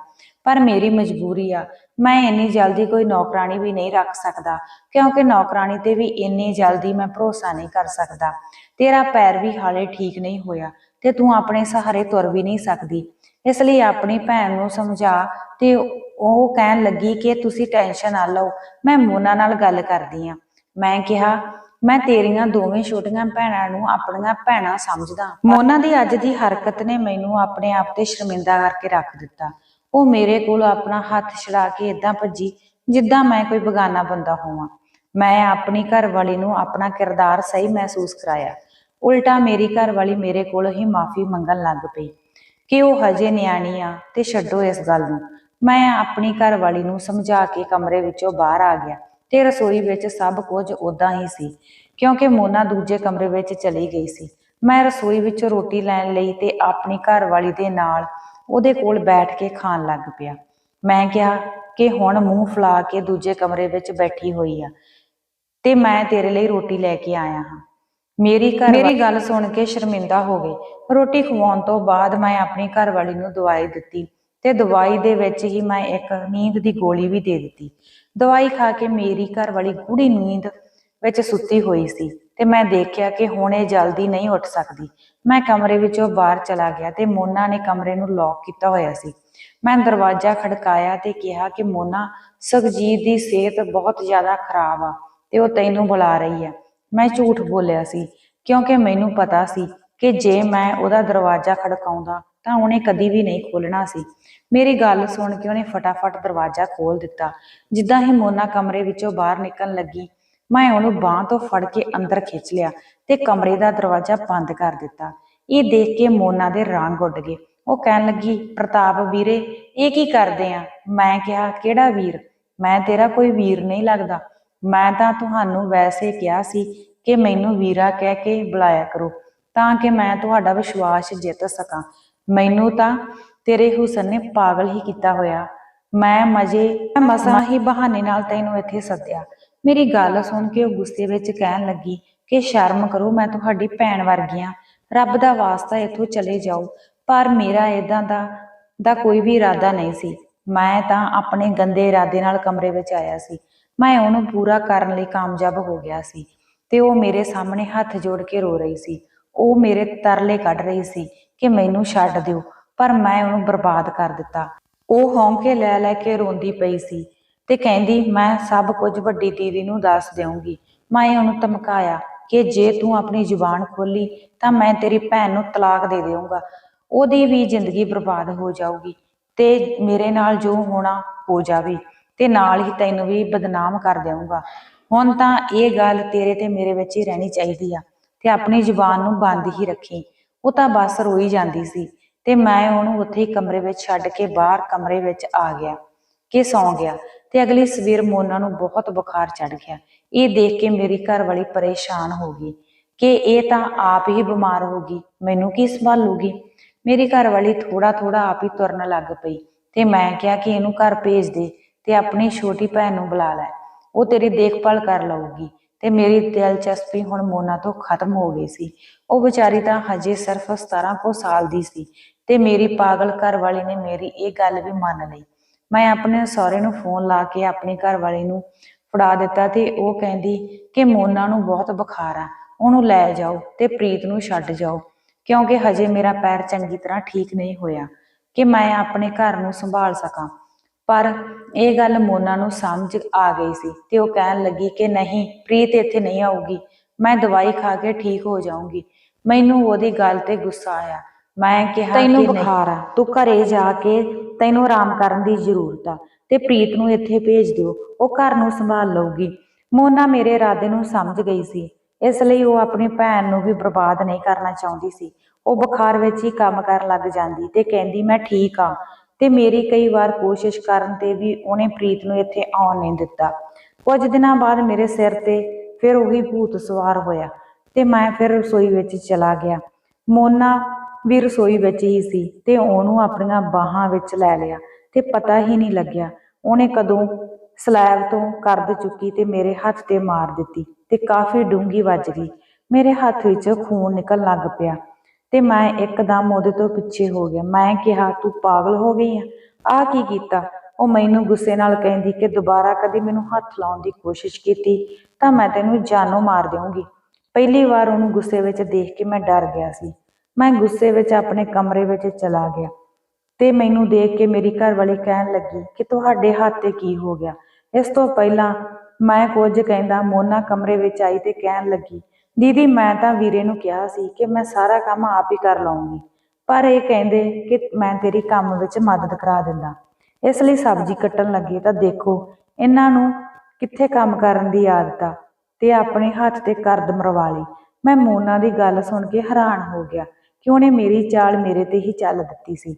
ਪਰ ਮੇਰੀ ਮਜਬੂਰੀ ਆ, ਮੈਂ ਇੰਨੀ ਜਲਦੀ ਕੋਈ ਨੌਕਰਾਨੀ ਵੀ ਨਹੀਂ ਰੱਖ ਸਕਦਾ, ਕਿਉਂਕਿ ਨੌਕਰਾਨੀ ਤੇ ਵੀ ਇੰਨੀ ਜਲਦੀ ਮੈਂ ਭਰੋਸਾ ਨਹੀਂ ਕਰ ਸਕਦਾ। ਤੇਰਾ ਪੈਰ ਵੀ ਹਾਲੇ ਠੀਕ ਨਹੀਂ ਹੋਇਆ ਤੇ ਤੂੰ ਆਪਣੇ ਸਹਾਰੇ ਤੁਰ ਵੀ ਨਹੀਂ ਸਕਦੀ। ਇਸ ਲਈ ਆਪਣੀ ਭੈਣ ਨੂੰ ਸਮਝਾ ਤੇ ਉਹ ਕਹਿਣ ਲੱਗੀ ਕਿ ਤੁਸੀਂ ਟੈਨਸ਼ਨ ਨਾ ਲਓ, ਮੈਂ ਮੋਨਾ ਨਾਲ ਗੱਲ ਕਰਦੀ ਆ ਮੈਂ ਕਿਹਾ, ਮੈਂ ਤੇਰੀਆਂ ਦੋਵੇਂ ਛੋਟੀਆਂ ਭੈਣਾਂ ਨੂੰ ਆਪਣੀਆਂ ਭੈਣਾਂ ਸਮਝਦਾ। ਮੋਨਾ ਦੀ ਅੱਜ ਦੀ ਹਰਕਤ ਨੇ ਮੈਨੂੰ ਆਪਣੇ ਆਪ ਤੇ ਸ਼ਰਮਿੰਦਾ ਕਰਕੇ ਰੱਖ ਦਿੱਤਾ। ਉਹ ਮੇਰੇ ਕੋਲ ਆਪਣਾ ਹੱਥ ਛੜਾ ਕੇ ਇਦਾਂ ਭੱਜੀ, ਜਿੱਦਾਂ ਮੈਂ ਕੋਈ ਬਗਾਨਾ ਬੰਦਾ ਹੋਵਾਂ। ਮੈਂ ਆਪਣੀ ਘਰਵਾਲੀ ਨੂੰ ਆਪਣਾ ਕਿਰਦਾਰ ਸਹੀ ਮਹਿਸੂਸ ਕਰਾਇਆ। ਉਲਟਾ ਮੇਰੀ ਘਰਵਾਲੀ ਮੇਰੇ ਕੋਲ ਹੀ ਮਾਫੀ ਮੰਗਣ ਲੱਗ ਪਈ ਕਿ ਉਹ ਹਜੇ ਨਿਆਣੀ ਆ ਤੇ ਛੱਡੋ ਇਸ ਗੱਲ ਨੂੰ। ਮੈਂ ਆਪਣੀ ਘਰਵਾਲੀ ਨੂੰ ਸਮਝਾ ਕੇ ਕਮਰੇ ਵਿੱਚੋਂ ਬਾਹਰ ਆ ਗਿਆ ਤੇ ਰਸੋਈ ਵਿੱਚ ਸਭ ਕੁਝ ਉਦਾਂ ਹੀ ਸੀ ਕਿਉਂਕਿ ਮੋਨਾ ਦੂਜੇ ਕਮਰੇ ਵਿੱਚ ਚਲੀ ਗਈ ਸੀ। ਮੈਂ ਰਸੋਈ ਵਿੱਚ ਰੋਟੀ ਲੈਣ ਲਈ ਤੇ ਆਪਣੀ ਘਰਵਾਲੀ ਦੇ ਨਾਲ ਉਹਦੇ ਕੋਲ ਬੈਠ ਕੇ ਖਾਣ ਲੱਗ ਪਿਆ। ਮੈਂ ਕਿਹਾ ਕਿ ਹੁਣ ਮੂੰਹ ਫੁਲਾ ਕੇ ਦੂਜੇ ਕਮਰੇ ਵਿੱਚ ਬੈਠੀ ਹੋਈ ਆ ਤੇ ਮੈਂ ਤੇਰੇ ਲਈ ਰੋਟੀ ਲੈ ਕੇ ਆਇਆ ਹਾਂ। ਮੇਰੀ ਘਰ ਮੇਰੀ ਗੱਲ ਸੁਣ ਕੇ ਸ਼ਰਮਿੰਦਾ ਹੋ ਗਈ। ਰੋਟੀ ਖਵਾਉਣ ਤੋਂ ਬਾਅਦ ਮੈਂ ਆਪਣੀ ਘਰਵਾਲੀ ਨੂੰ ਦਵਾਈ ਦਿੱਤੀ। ਤੇ ਦਵਾਈ ਦੇ ਵਿੱਚ ਹੀ ਮੈਂ ਇੱਕ ਨੀਂਦ ਦੀ ਗੋਲੀ ਵੀ ਦੇ ਦਿੱਤੀ। ਦਵਾਈ ਖਾ ਕੇ ਮੇਰੀ ਘਰ ਵਾਲੀ ਗੂੜੀ ਨੀਂਦ ਵਿੱਚ ਸੁੱਤੀ ਹੋਈ ਸੀ ਤੇ ਮੈਂ ਦੇਖਿਆ ਕਿ ਹੁਣ ਇਹ ਜਲਦੀ ਨਹੀਂ ਉੱਠ ਸਕਦੀ। ਮੈਂ ਕਮਰੇ ਵਿੱਚੋਂ ਬਾਹਰ ਚਲਾ ਗਿਆ ਤੇ ਮੋਨਾ ਨੇ ਕਮਰੇ ਨੂੰ ਲੌਕ ਕੀਤਾ ਹੋਇਆ ਸੀ। ਮੈਂ ਦਰਵਾਜ਼ਾ ਖੜਕਾਇਆ ਤੇ ਕਿਹਾ ਕਿ ਮੋਨਾ, ਸੁਖਜੀਤ ਦੀ ਸਿਹਤ ਬਹੁਤ ਜ਼ਿਆਦਾ ਖਰਾਬ ਆ ਤੇ ਉਹ ਤੈਨੂੰ ਬੁਲਾ ਰਹੀ ਆ। ਮੈਂ ਝੂਠ ਬੋਲਿਆ ਸੀ ਕਿਉਂਕਿ ਮੈਨੂੰ ਪਤਾ ਸੀ ਕਿ ਜੇ ਮੈਂ ਉਹਦਾ ਦਰਵਾਜ਼ਾ ਖੜਕਾਉਂਦਾ ਤਾਂ ਉਹਨੇ ਕਦੀ ਵੀ ਨਹੀਂ ਖੋਲਣਾ ਸੀ। ਮੇਰੀ ਗੱਲ ਸੁਣ ਕੇ ਉਹਨੇ ਫਟਾਫਟ ਦਰਵਾਜ਼ਾ ਖੋਲ ਦਿੱਤਾ। ਜਿੱਦਾਂ ਹੀ ਮੋਨਾ ਕਮਰੇ ਵਿੱਚੋਂ ਬਾਹਰ ਨਿਕਲਣ ਲੱਗੀ ਮੈਂ ਉਹਨੂੰ ਬਾਹ ਤੋਂ ਫੜ ਕੇ ਅੰਦਰ ਖਿੱਚ ਲਿਆ ਤੇ ਕਮਰੇ ਦਾ ਦਰਵਾਜ਼ਾ ਬੰਦ ਕਰ ਦਿੱਤਾ। ਇਹ ਦੇਖ ਕੇ ਮੋਨਾ ਦੇ ਰੰਗ ਉੱਡ ਗਏ। ਉਹ ਕਹਿਣ ਲੱਗੀ ਪ੍ਰਤਾਪ ਵੀਰੇ ਇਹ ਕੀ ਕਰਦੇ ਆ? ਮੈਂ ਕਿਹਾ ਕਿਹੜਾ ਵੀਰ? ਮੈਂ ਤੇਰਾ ਕੋਈ ਵੀਰ ਨਹੀਂ ਲੱਗਦਾ। ਮੈਂ ਤਾਂ ਤੁਹਾਨੂੰ ਵੈਸੇ ਕਿਹਾ ਸੀ ਕਿ ਮੈਨੂੰ ਵੀਰਾ ਕਹਿ ਕੇ ਬੁਲਾਇਆ ਕਰੋ ਤਾਂ ਕਿ ਮੈਂ ਤੁਹਾਡਾ ਵਿਸ਼ਵਾਸ ਜਿੱਤ ਸਕਾਂ। ਮੈਨੂੰ ਤਾਂ ਤੇਰੇ ਹੁਸਨ ਨੇ ਪਾਗਲ ਹੀ ਕੀਤਾ ਹੋਇਆ। ਮੈਂ ਮਜੇ, ਮੈਂ ਮਸਾਂ ਹੀ ਬਹਾਨੇ ਨਾਲ ਤੈਨੂੰ ਇੱਥੇ ਸੱਦਿਆ। ਮੇਰੀ ਗੱਲ ਸੁਣ ਕੇ ਉਹ ਗੁੱਸੇ ਵਿੱਚ ਕਹਿਣ ਲੱਗੀ ਕਿ ਸ਼ਰਮ ਕਰੋ, ਮੈਂ ਤੁਹਾਡੀ ਭੈਣ ਵਰਗੀ ਆਂ ਰੱਬ ਦਾ ਵਾਸਤਾ ਇੱਥੋਂ ਚਲੇ ਜਾਓ, ਪਰ ਮੇਰਾ ਇਦਾਂ ਦਾ ਦਾ ਕੋਈ ਵੀ ਇਰਾਦਾ ਨਹੀਂ ਸੀ। ਮੈਂ ਤਾਂ ਆਪਣੇ ਗੰਦੇ ਇਰਾਦੇ ਨਾਲ ਕਮਰੇ ਵਿੱਚ ਆਇਆ ਸੀ। ਮੈਂ ਉਹਨੂੰ ਪੂਰਾ ਕਰਨ ਲਈ ਕਾਮਯਾਬ ਹੋ ਗਿਆ ਸੀ ਤੇ ਉਹ ਮੇਰੇ ਸਾਹਮਣੇ ਹੱਥ ਜੋੜ ਕੇ ਰੋ ਰਹੀ ਸੀ। ਉਹ ਮੇਰੇ ਤਰਲੇ ਕੱਢ ਰਹੀ ਸੀ ਕਿ ਮੈਨੂੰ ਛੱਡ ਦਿਓ, ਪਰ ਮੈਂ ਉਹਨੂੰ ਬਰਬਾਦ ਕਰ ਦਿੱਤਾ। ਉਹ ਹੌਂਕੇ ਲੈ ਲੈ ਕੇ ਰੋਂਦੀ ਪਈ ਸੀ ਤੇ ਕਹਿੰਦੀ, ਮੈਂ ਸਭ ਕੁਝ ਵੱਡੀ ਦੀਦੀ ਨੂੰ ਦੱਸ ਦੇਵਾਂਗੀ ਮੈਂ ਉਹਨੂੰ ਧਮਕਾਇਆ ਕਿ ਜੇ ਤੂੰ ਆਪਣੀ ਜ਼ੁਬਾਨ ਖੋਲੀ ਤਾਂ ਮੈਂ ਤੇਰੀ ਭੈਣ ਨੂੰ ਤਲਾਕ ਦੇ ਦੇਵਾਂਗਾ ਉਹਦੀ ਵੀ ਜ਼ਿੰਦਗੀ ਬਰਬਾਦ ਹੋ ਜਾਊਗੀ ਤੇ ਮੇਰੇ ਨਾਲ ਜੋ ਹੋਣਾ ਹੋ ਜਾਵੇ ਤੇ ਨਾਲ ਹੀ ਤੈਨੂੰ ਵੀ ਬਦਨਾਮ ਕਰ ਦੇਵਾਂਗਾ ਹੁਣ ਤਾਂ ਇਹ ਗੱਲ ਤੇਰੇ ਤੇ ਮੇਰੇ ਵਿੱਚ ਹੀ ਰਹਿਣੀ ਚਾਹੀਦੀ ਆ। ਤੇ ਆਪਣੀ ਜ਼ੁਬਾਨ ਨੂੰ ਬੰਦ ਹੀ ਰੱਖੀ। ਉਹ ਤਾਂ ਬਸ ਰੋਈ ਜਾਂਦੀ ਸੀ ਤੇ ਮੈਂ ਉਹਨੂੰ ਉੱਥੇ ਹੀ ਕਮਰੇ ਵਿੱਚ ਛੱਡ ਕੇ ਬਾਹਰ ਕਮਰੇ ਵਿੱਚ ਆ ਗਿਆ ਕਿ ਸੌਂ ਗਿਆ ਤੇ ਅਗਲੀ ਸਵੇਰ ਮੋਨਾ ਨੂੰ ਬਹੁਤ ਬੁਖਾਰ ਚੜ ਗਿਆ। ਇਹ ਦੇਖ ਕੇ ਮੇਰੀ ਘਰ ਵਾਲੀ ਪਰੇਸ਼ਾਨ ਹੋ ਗਈ ਕਿ ਇਹ ਤਾਂ ਆਪ ਹੀ ਬਿਮਾਰ ਹੋ ਗਈ, ਮੈਨੂੰ ਕੀ ਸੰਭਾਲੂਗੀ? ਮੇਰੀ ਘਰ ਵਾਲੀ ਥੋੜਾ ਥੋੜਾ ਆਪ ਹੀ ਤੁਰਨ ਲੱਗ ਪਈ ਤੇ ਮੈਂ ਕਿਹਾ ਕਿ ਇਹਨੂੰ ਘਰ ਭੇਜ ਦੇ ਤੇ ਆਪਣੀ ਛੋਟੀ ਭੈਣ ਨੂੰ ਬੁਲਾ ਲੈ, ਉਹ ਤੇਰੀ ਦੇਖਭਾਲ ਕਰ ਲਊਗੀ। ਤੇ ਮੇਰੀ ਦਿਲਚਸਪੀ ਹੁਣ ਮੋਨਾ ਤੋਂ ਖਤਮ ਹੋ ਗਈ ਸੀ। ਉਹ ਵਿਚਾਰੀ ਤਾਂ ਹਜੇ ਸਿਰਫ 17 ਕੁ ਸਾਲ ਦੀ ਸੀ ਤੇ ਮੇਰੀ ਪਾਗਲ ਘਰ ਵਾਲੀ ਨੇ ਮੇਰੀ ਇਹ ਗੱਲ ਵੀ ਮੰਨ ਲਈ। ਮੈਂ ਆਪਣੇ ਸਹੁਰੇ ਨੂੰ ਫੋਨ ਲਾ ਕੇ ਆਪਣੀ ਘਰ ਵਾਲੀ ਨੂੰ ਫੜਾ ਦਿੱਤਾ ਤੇ ਉਹ ਕਹਿੰਦੀ ਕਿ ਮੋਨਾ ਨੂੰ ਬਹੁਤ ਬੁਖਾਰ ਆ, ਉਹਨੂੰ ਲੈ ਜਾਓ ਤੇ ਪ੍ਰੀਤ ਨੂੰ ਛੱਡ ਜਾਓ, ਕਿਉਂਕਿ ਹਜੇ ਮੇਰਾ ਪੈਰ ਚੰਗੀ ਤਰ੍ਹਾਂ ਠੀਕ ਨਹੀਂ ਹੋਇਆ ਕਿ ਮੈਂ ਆਪਣੇ ਘਰ ਨੂੰ ਸੰਭਾਲ ਸਕਾਂ। ਪਰ ਇਹ ਗੱਲ ਮੋਨਾ ਨੂੰ ਸਮਝ ਆ ਗਈ ਸੀ ਤੇ ਉਹ ਕਹਿਣ ਲੱਗੀ ਕਿ ਨਹੀਂ ਪ੍ਰੀਤ ਇੱਥੇ ਨਹੀਂ ਆਊਗੀ। ਮੈਂ ਦਵਾਈ ਖਾ ਕੇ ਠੀਕ ਹੋ ਜਾਊਂਗੀ। ਮੈਨੂੰ ਉਹਦੀ ਗੱਲ ਤੇ ਗੁੱਸਾ ਆਇਆ। ਮੈਂ ਕਿਹਾ ਤੈਨੂੰ ਬੁਖਾਰ ਆ। ਤੂੰ ਘਰੇ ਜਾ ਕੇ ਤੈਨੂੰ ਆਰਾਮ ਕਰਨ ਦੀ ਜ਼ਰੂਰਤ ਆ ਤੇ ਪ੍ਰੀਤ ਨੂੰ ਇੱਥੇ ਭੇਜ ਦਿਓ। ਉਹ ਘਰ ਨੂੰ ਸੰਭਾਲ ਲਊਗੀ। ਮੋਨਾ ਮੇਰੇ ਇਰਾਦੇ ਨੂੰ ਸਮਝ ਗਈ ਸੀ। ਇਸ ਲਈ ਉਹ ਆਪਣੀ ਭੈਣ ਨੂੰ ਵੀ ਬਰਬਾਦ ਨਹੀਂ ਕਰਨਾ ਚਾਹੁੰਦੀ ਸੀ। ਉਹ ਬੁਖਾਰ ਵਿੱਚ ਹੀ ਕੰਮ ਕਰਨ ਲੱਗ ਜਾਂਦੀ ਤੇ ਕਹਿੰਦੀ ਮੈਂ ਠੀਕ ਆ। ਤੇ ਮੇਰੀ ਕਈ ਵਾਰ ਕੋਸ਼ਿਸ਼ ਕਰਨ ਤੇ ਵੀ ਉਹਨੇ ਪ੍ਰੀਤ ਨੂੰ ਇੱਥੇ ਆਉਣ ਨਹੀਂ ਦਿੱਤਾ। ਕੁਝ ਦਿਨਾਂ ਬਾਅਦ ਮੇਰੇ ਸਿਰ ਤੇ ਫਿਰ ਉਹੀ ਭੂਤ ਸਵਾਰ ਹੋਇਆ ਤੇ ਮੈਂ ਫਿਰ ਰਸੋਈ ਵਿੱਚ ਚਲਾ ਗਿਆ। ਮੋਨਾ ਵੀ ਰਸੋਈ ਵਿੱਚ ਹੀ ਸੀ ਤੇ ਉਹਨੂੰ ਆਪਣੀਆਂ ਬਾਹਾਂ ਵਿੱਚ ਲੈ ਲਿਆ ਤੇ ਪਤਾ ਹੀ ਨਹੀਂ ਲੱਗਿਆ। ਉਹਨੇ ਕਦੋਂ ਸਲੈਬ ਤੋਂ ਕਰਦ ਚੁੱਕੀ ਤੇ ਮੇਰੇ ਹੱਥ ਤੇ ਮਾਰ ਦਿੱਤੀ ਤੇ ਕਾਫੀ ਡੂੰਗੀ ਵੱਜ ਗਈ। ਮੇਰੇ ਹੱਥ ਵਿੱਚ ਖੂਨ ਨਿਕਲਣ ਲੱਗ ਪਿਆ। ਤੇ ਮੈਂ ਇੱਕਦਮ ਉਹਦੇ ਤੋਂ ਪਿੱਛੇ ਹੋ ਗਿਆ। ਮੈਂ ਕਿਹਾ, ਤੂੰ ਪਾਗਲ ਹੋ ਗਈ ਆ। ਆ ਕੀ ਕੀਤਾ? ਉਹ ਮੈਨੂੰ ਗੁੱਸੇ ਨਾਲ ਕਹਿੰਦੀ ਕਿ ਦੁਬਾਰਾ ਕਦੇ ਮੈਨੂੰ ਹੱਥ ਲਾਉਣ ਦੀ ਕੋਸ਼ਿਸ਼ ਕੀਤੀ, ਤਾਂ ਮੈਂ ਤੈਨੂੰ ਜਾਨੋਂ ਮਾਰ ਦੇਵਾਂਗੀ ਪਹਿਲੀ ਵਾਰ ਉਹਨੂੰ ਗੁੱਸੇ ਵਿੱਚ ਦੇਖ ਕੇ ਮੈਂ ਡਰ ਗਿਆ ਸੀ। ਮੈਂ ਗੁੱਸੇ ਵਿੱਚ ਆਪਣੇ ਕਮਰੇ ਵਿੱਚ ਚਲਾ ਗਿਆ ਤੇ ਮੈਨੂੰ ਦੇਖ ਕੇ ਮੇਰੀ ਘਰ ਵਾਲੀ ਕਹਿਣ ਲੱਗੀ ਕਿ ਤੁਹਾਡੇ ਹੱਥ ਤੇ ਕੀ ਹੋ ਗਿਆ। ਇਸ ਤੋਂ ਪਹਿਲਾਂ ਮੈਂ ਕੁਝ ਕਹਿੰਦਾ ਮੋਨਾ ਕਮਰੇ ਵਿੱਚ ਆਈ ਤੇ ਕਹਿਣ ਲੱਗੀ ਦੀਦੀ, ਮੈਂ ਤਾਂ ਵੀਰੇ ਨੂੰ ਕਿਹਾ ਸੀ ਕਿ ਮੈਂ ਸਾਰਾ ਕੰਮ ਆਪ ਹੀ ਕਰ ਲਵਾਂਗੀ ਪਰ ਇਹ ਕਹਿੰਦੇ ਕਿ ਮੈਂ ਤੇਰੀ ਕੰਮ ਵਿੱਚ ਮਦਦ ਕਰਾ ਦਿੰਦਾ। ਇਸ ਲਈ ਸਬਜ਼ੀ ਕੱਟਣ ਲੱਗੀ ਤਾਂ ਦੇਖੋ, ਇਹਨਾਂ ਨੂੰ ਕਿੱਥੇ ਕੰਮ ਕਰਨ ਦੀ ਆਦਤ ਆ ਤੇ ਆਪਣੇ ਹੱਥ ਤੇ ਕਰਦ ਮਰਵਾ ਲਈ। ਮੈਂ ਮੋਨਾ ਦੀ ਗੱਲ ਸੁਣ ਕੇ ਹੈਰਾਨ ਹੋ ਗਿਆ ਕਿ ਉਹਨੇ ਮੇਰੀ ਚਾਲ ਮੇਰੇ ਤੇ ਹੀ ਚੱਲ ਦਿੱਤੀ ਸੀ।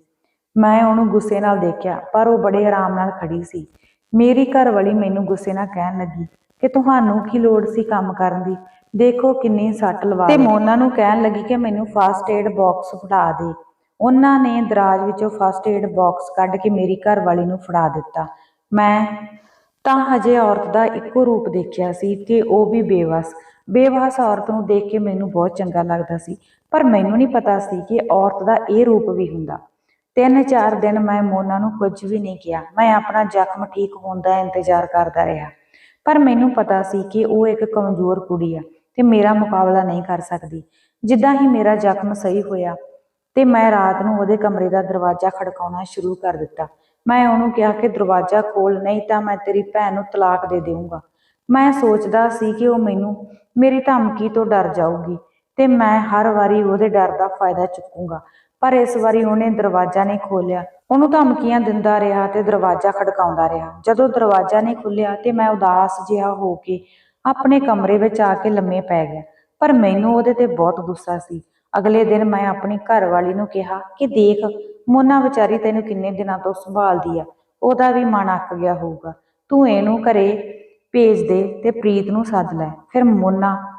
ਮੈਂ ਉਹਨੂੰ ਗੁੱਸੇ ਨਾਲ ਦੇਖਿਆ, ਪਰ ਉਹ ਬੜੇ ਆਰਾਮ ਨਾਲ ਖੜੀ ਸੀ। ਮੇਰੀ ਘਰਵਾਲੀ ਮੈਨੂੰ ਗੁੱਸੇ ਨਾਲ ਕਹਿਣ ਲੱਗੀ ਕਿ ਤੁਹਾਨੂੰ ਕੀ ਲੋੜ ਸੀ ਕੰਮ ਕਰਨ ਦੀ? ਦੇਖੋ ਕਿੰਨੀ ਸੱਟ ਲਵਾ ਤੇ ਮੋਨਾ ਨੂੰ ਕਹਿਣ ਲੱਗੀ ਕਿ ਮੈਨੂੰ ਫਸਟ ਏਡ ਬਾਕਸ ਫੜਾ ਦੇ। ਉਹਨਾਂ ਨੇ ਦਰਾਜ ਵਿੱਚੋਂ ਫਸਟ ਏਡ ਬਾਕਸ ਕੱਢ ਕੇ ਮੇਰੀ ਘਰ ਵਾਲੀ ਨੂੰ ਫੜਾ ਦਿੱਤਾ। ਮੈਂ ਤਾਂ ਹਜੇ ਔਰਤ ਦਾ ਇੱਕੋ ਰੂਪ ਦੇਖਿਆ ਸੀ ਕਿ ਉਹ ਵੀ ਬੇਵਸ। ਬੇਵਸ ਔਰਤ ਨੂੰ ਦੇਖ ਕੇ ਮੈਨੂੰ ਬਹੁਤ ਚੰਗਾ ਲੱਗਦਾ ਸੀ ਪਰ ਮੈਨੂੰ ਨਹੀਂ ਪਤਾ ਸੀ ਕਿ ਔਰਤ ਦਾ ਇਹ ਰੂਪ ਵੀ ਹੁੰਦਾ। ਤਿੰਨ ਚਾਰ ਦਿਨ ਮੈਂ ਮੋਨਾ ਨੂੰ ਕੁਝ ਵੀ ਨਹੀਂ ਕਿਹਾ। ਮੈਂ ਆਪਣਾ ਜ਼ਖਮ ਠੀਕ ਹੋਣ ਦਾ ਇੰਤਜ਼ਾਰ ਕਰਦਾ ਰਿਹਾ। ਪਰ ਮੈਨੂੰ ਪਤਾ ਸੀ ਕਿ ਉਹ ਇੱਕ ਕਮਜ਼ੋਰ ਕੁੜੀ ਆ। ਤੇ ਮੇਰਾ ਮੁਕਾਬਲਾ ਨਹੀਂ ਕਰ ਸਕਦੀ। ਜਿੱਦਾਂ ਹੀ ਮੇਰਾ ਜ਼ਖਮ ਸਹੀ ਹੋਇਆ ਤੇ ਮੈਂ ਰਾਤ ਨੂੰ ਉਹਦੇ ਕਮਰੇ ਦਾ ਦਰਵਾਜ਼ਾ ਖੜਕਾਉਣਾ ਸ਼ੁਰੂ ਕਰ ਦਿੱਤਾ। ਮੈਂ ਉਹਨੂੰ ਕਿਹਾ ਕਿ ਦਰਵਾਜ਼ਾ ਖੋਲ, ਨਹੀਂ ਤਾਂ ਮੈਂ ਤੇਰੀ ਭੈਣ ਨੂੰ ਤਲਾਕ ਦੇ ਦੇਵਾਂਗਾ ਮੈਂ ਸੋਚਦਾ ਸੀ ਕਿ ਉਹ ਮੈਨੂੰ ਮੇਰੀ ਧਮਕੀ ਤੋਂ ਡਰ ਜਾਊਗੀ ਤੇ ਮੈਂ ਹਰ ਵਾਰੀ ਉਹਦੇ ਡਰ ਦਾ ਫਾਇਦਾ ਚੁੱਕੂੰਗਾ। ਪਰ ਇਸ ਵਾਰੀ ਉਹਨੇ ਦਰਵਾਜ਼ਾ ਨਹੀਂ ਖੋਲਿਆ ਉਹਨੂੰ ਧਮਕੀਆਂ ਦਿੰਦਾ ਰਿਹਾ ਤੇ ਦਰਵਾਜ਼ਾ ਖੜਕਾਉਂਦਾ ਰਿਹਾ। ਜਦੋਂ ਦਰਵਾਜ਼ਾ ਨਹੀਂ ਖੁੱਲਿਆ ਤੇ ਮੈਂ ਉਦਾਸ ਜਿਹਾ ਹੋ ਕੇ ਆਪਣੇ ਕਮਰੇ ਵਿੱਚ ਆ ਕੇ ਲੰਮੇ ਪੈ ਗਿਆ। ਪਰ ਮੈਨੂੰ ਉਹਦੇ ਤੇ ਬਹੁਤ ਗੁੱਸਾ ਸੀ। ਅਗਲੇ ਦਿਨ ਮੈਂ ਆਪਣੀ ਘਰਵਾਲੀ ਨੂੰ ਕਿਹਾ ਕਿ ਦੇਖ, ਮੋਨਾ ਵਿਚਾਰੀ ਤੈਨੂੰ ਕਿੰਨੇ ਦਿਨਾਂ ਤੋਂ ਸੰਭਾਲਦੀ ਆ। ਉਹਦਾ ਵੀ ਮਨ ਅੱਕ ਗਿਆ ਹੋਊਗਾ। ਤੂੰ ਇਹਨੂੰ ਘਰੇ ਭੇਜ ਦੇ ਤੇ ਪ੍ਰੀਤ ਨੂੰ ਸੱਦ ਲੈ। ਫਿਰ ਮੋਨਾ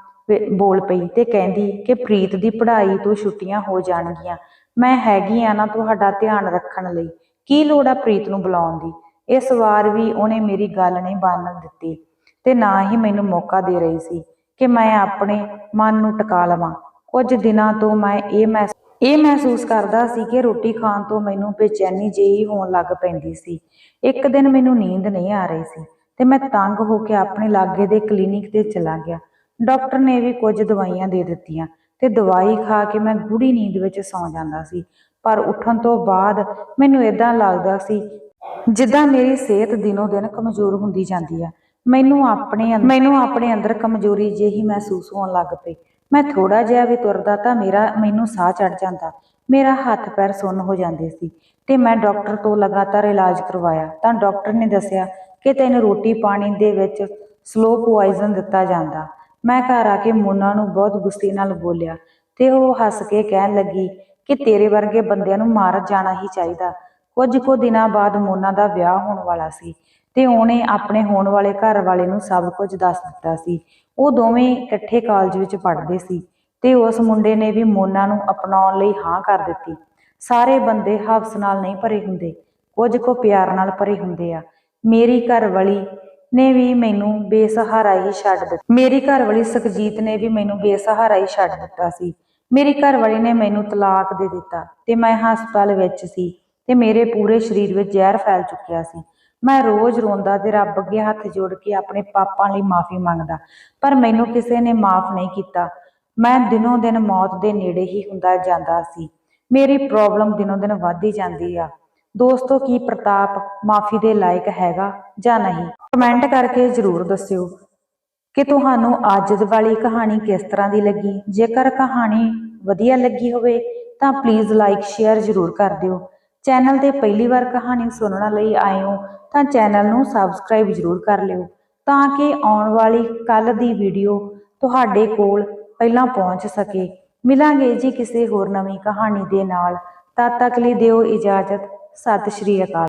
ਬੋਲ ਪਈ ਤੇ ਕਹਿੰਦੀ ਕਿ ਪ੍ਰੀਤ ਦੀ ਪੜ੍ਹਾਈ ਤੋਂ ਛੁੱਟੀਆਂ ਹੋ ਜਾਣਗੀਆਂ। ਮੈਂ ਹੈਗੀ ਆ ਨਾ ਤੁਹਾਡਾ ਧਿਆਨ ਰੱਖਣ ਲਈ। ਕੀ ਲੋੜ ਆ ਪ੍ਰੀਤ ਨੂੰ ਬੁਲਾਉਣ ਦੀ? ਇਸ ਵਾਰ ਵੀ ਉਹਨੇ ਮੇਰੀ ਗੱਲ ਨਹੀਂ ਬੰਨ੍ਹਣ ਦਿੱਤੀ। ਤੇ ਨਾ ਹੀ ਮੈਨੂੰ ਮੌਕਾ ਦੇ ਰਹੀ ਸੀ ਕਿ ਮੈਂ ਆਪਣੇ ਮਨ ਨੂੰ ਟਿਕਾ ਲਵਾਂ। ਕੁਝ ਦਿਨਾਂ ਤੋਂ ਮੈਂ ਇਹ ਮਹਿ ਇਹ ਮਹਿਸੂਸ ਕਰਦਾ ਸੀ ਕਿ ਰੋਟੀ ਖਾਣ ਤੋਂ ਮੈਨੂੰ ਬੇਚੈਨੀ ਜਿਹੀ ਹੋਣ ਲੱਗ ਪੈਂਦੀ ਸੀ। ਇੱਕ ਦਿਨ ਮੈਨੂੰ ਨੀਂਦ ਨਹੀਂ ਆ ਰਹੀ ਸੀ ਤੇ ਮੈਂ ਤੰਗ ਹੋ ਕੇ ਆਪਣੇ ਲਾਗੇ ਦੇ ਕਲੀਨਿਕ ਤੇ ਚਲਾ ਗਿਆ। ਡਾਕਟਰ ਨੇ ਵੀ ਕੁਝ ਦਵਾਈਆਂ ਦੇ ਦਿੱਤੀਆਂ ਤੇ ਦਵਾਈ ਖਾ ਕੇ ਮੈਂ ਗੂੜੀ ਨੀਂਦ ਵਿੱਚ ਸੌਂ ਜਾਂਦਾ ਸੀ। ਪਰ ਉੱਠਣ ਤੋਂ ਬਾਅਦ ਮੈਨੂੰ ਇਦਾਂ ਲੱਗਦਾ ਸੀ ਜਿੱਦਾਂ ਮੇਰੀ ਸਿਹਤ ਦਿਨੋ ਦਿਨ ਕਮਜ਼ੋਰ ਹੁੰਦੀ ਜਾਂਦੀ ਆ। ਮੈਨੂੰ ਆਪਣੇ ਅੰਦ- ਮੈਨੂੰ ਆਪਣੇ ਅੰਦਰ ਕਮਜ਼ੋਰੀ ਜਿਹੀ ਮਹਿਸੂਸ ਹੋਣ ਲੱਗ ਪਈ। ਮੈਂ ਥੋੜਾ ਜਿਹਾ ਵੀ ਤੁਰਦਾ ਤਾਂ ਮੇਰਾ ਮੈਨੂੰ ਸਾਹ ਚੜ ਜਾਂਦਾ। ਮੇਰਾ ਹੱਥ ਪੈਰ ਸੁੰਨ ਹੋ ਜਾਂਦੇ ਸੀ ਤੇ ਮੈਂ ਡਾਕਟਰ ਤੋਂ ਲਗਾਤਾਰ ਇਲਾਜ ਕਰਵਾਇਆ। ਤਾਂ ਡਾਕਟਰ ਨੇ ਦੱਸਿਆ ਕਿ ਤੈਨੂੰ ਰੋਟੀ ਪਾਣੀ ਦੇ ਵਿੱਚ ਸਲੋ ਪੋਇਜ਼ਨ ਦਿੱਤਾ ਜਾਂਦਾ। ਮੈਂ ਘਰ ਆ ਕੇ ਮੋਨਾ ਨੂੰ ਬਹੁਤ ਗੁੱਸੇ ਨਾਲ ਬੋਲਿਆ ਤੇ ਉਹ ਹੱਸ ਕੇ ਕਹਿਣ ਲੱਗੀ ਕਿ ਤੇਰੇ ਵਰਗੇ ਬੰਦਿਆਂ ਨੂੰ ਮਾਰ ਜਾਣਾ ਹੀ ਚਾਹੀਦਾ। ਕੁਝ ਕੁ ਦਿਨਾਂ ਬਾਅਦ ਮੋਨਾ ਦਾ ਵਿਆਹ ਹੋਣ ਵਾਲਾ ਸੀ। ਤੇ ਉਹਨੇ ਆਪਣੇ ਹੋਣ ਵਾਲੇ ਘਰ ਵਾਲੇ ਨੂੰ ਸਭ ਕੁਝ ਦੱਸ ਦਿੱਤਾ ਸੀ। ਉਹ ਦੋਵੇਂ ਇਕੱਠੇ ਕਾਲਜ ਵਿੱਚ ਪੜ੍ਹਦੇ ਸੀ ਤੇ ਉਸ ਮੁੰਡੇ ਨੇ ਵੀ ਮੋਨਾ ਨੂੰ ਅਪਣਾਉਣ ਲਈ ਹਾਂ ਕਰ ਦਿੱਤੀ। ਸਾਰੇ ਬੰਦੇ ਹਵਸ ਨਾਲ ਨਹੀਂ ਭਰੇ ਹੁੰਦੇ, ਕੁਝ ਕੁ ਪਿਆਰ ਨਾਲ ਭਰੇ ਹੁੰਦੇ ਆ। ਮੇਰੀ ਘਰ ਵਾਲੀ ਨੇ ਵੀ ਮੈਨੂੰ ਬੇਸਹਾਰਾ ਹੀ ਛੱਡ ਦਿੱਤਾ। ਮੇਰੀ ਘਰ ਵਾਲੀ ਸੁਖਜੀਤ ਨੇ ਵੀ ਮੈਨੂੰ ਬੇਸਹਾਰਾ ਹੀ ਛੱਡ ਦਿੱਤਾ ਸੀ। ਮੇਰੀ ਘਰ ਵਾਲੀ ਨੇ ਮੈਨੂੰ ਤਲਾਕ ਦੇ ਦਿੱਤਾ ਤੇ ਮੈਂ ਹਸਪਤਾਲ ਵਿੱਚ ਸੀ ਤੇ ਮੇਰੇ ਪੂਰੇ ਸਰੀਰ ਵਿੱਚ ਜ਼ਹਿਰ ਫੈਲ ਚੁੱਕਿਆ ਸੀ। ਮੈਂ ਰੋਜ਼ ਰੋਂਦਾ ਤੇ ਰੱਬ ਅੱਗੇ ਹੱਥ ਜੋੜ ਕੇ ਆਪਣੇ ਪਾਪਾਂ ਲਈ ਮਾਫੀ ਮੰਗਦਾ, ਪਰ ਮੈਨੂੰ ਕਿਸੇ ਨੇ ਮਾਫ ਨਹੀਂ ਕੀਤਾ। ਮੈਂ ਦਿਨੋਂ ਦਿਨ ਮੌਤ ਦੇ ਨੇੜੇ ਹੀ ਹੁੰਦਾ ਜਾਂਦਾ ਸੀ। ਮੇਰੀ ਪ੍ਰੋਬਲਮ ਦਿਨੋਂ ਦਿਨ ਵੱਧਦੀ ਜਾਂਦੀ ਆ। ਦੋਸਤੋ, ਕੀ ਪ੍ਰਤਾਪ ਮਾਫੀ ਦੇ ਲਾਇਕ ਹੈਗਾ ਜਾਂ ਨਹੀਂ? ਕਮੈਂਟ ਕਰਕੇ ਜਰੂਰ ਦੱਸਿਓ ਕਿ ਤੁਹਾਨੂੰ ਅੱਜ ਵਾਲੀ ਕਹਾਣੀ ਕਿਸ ਤਰ੍ਹਾਂ ਦੀ ਲੱਗੀ। ਜੇਕਰ ਕਹਾਣੀ ਵਧੀਆ ਲੱਗੀ ਹੋਵੇ ਤਾਂ ਪਲੀਜ਼ ਲਾਈਕ ਸ਼ੇਅਰ ਜ਼ਰੂਰ ਕਰ ਦਿਓ। ਚੈਨਲ ਤੇ ਪਹਿਲੀ ਵਾਰ ਕਹਾਣੀ ਸੁਣਨ ਲਈ ਆਏ ਹੋ ਤਾਂ ਚੈਨਲ ਨੂੰ ਸਬਸਕ੍ਰਾਈਬ ਜ਼ਰੂਰ ਕਰ ਲਿਓ ਤਾਂ ਕਿ ਆਉਣ ਵਾਲੀ ਕੱਲ ਦੀ ਵੀਡੀਓ ਤੁਹਾਡੇ ਕੋਲ ਪਹਿਲਾਂ ਪਹੁੰਚ ਸਕੇ। ਮਿਲਾਂਗੇ ਜੀ ਕਿਸੇ ਹੋਰ ਨਵੀਂ ਕਹਾਣੀ ਦੇ ਨਾਲ। ਤਦ ਤੱਕ ਲਈ ਦਿਓ ਇਜਾਜ਼ਤ। ਸਤਿ ਸ਼੍ਰੀ ਅਕਾਲ।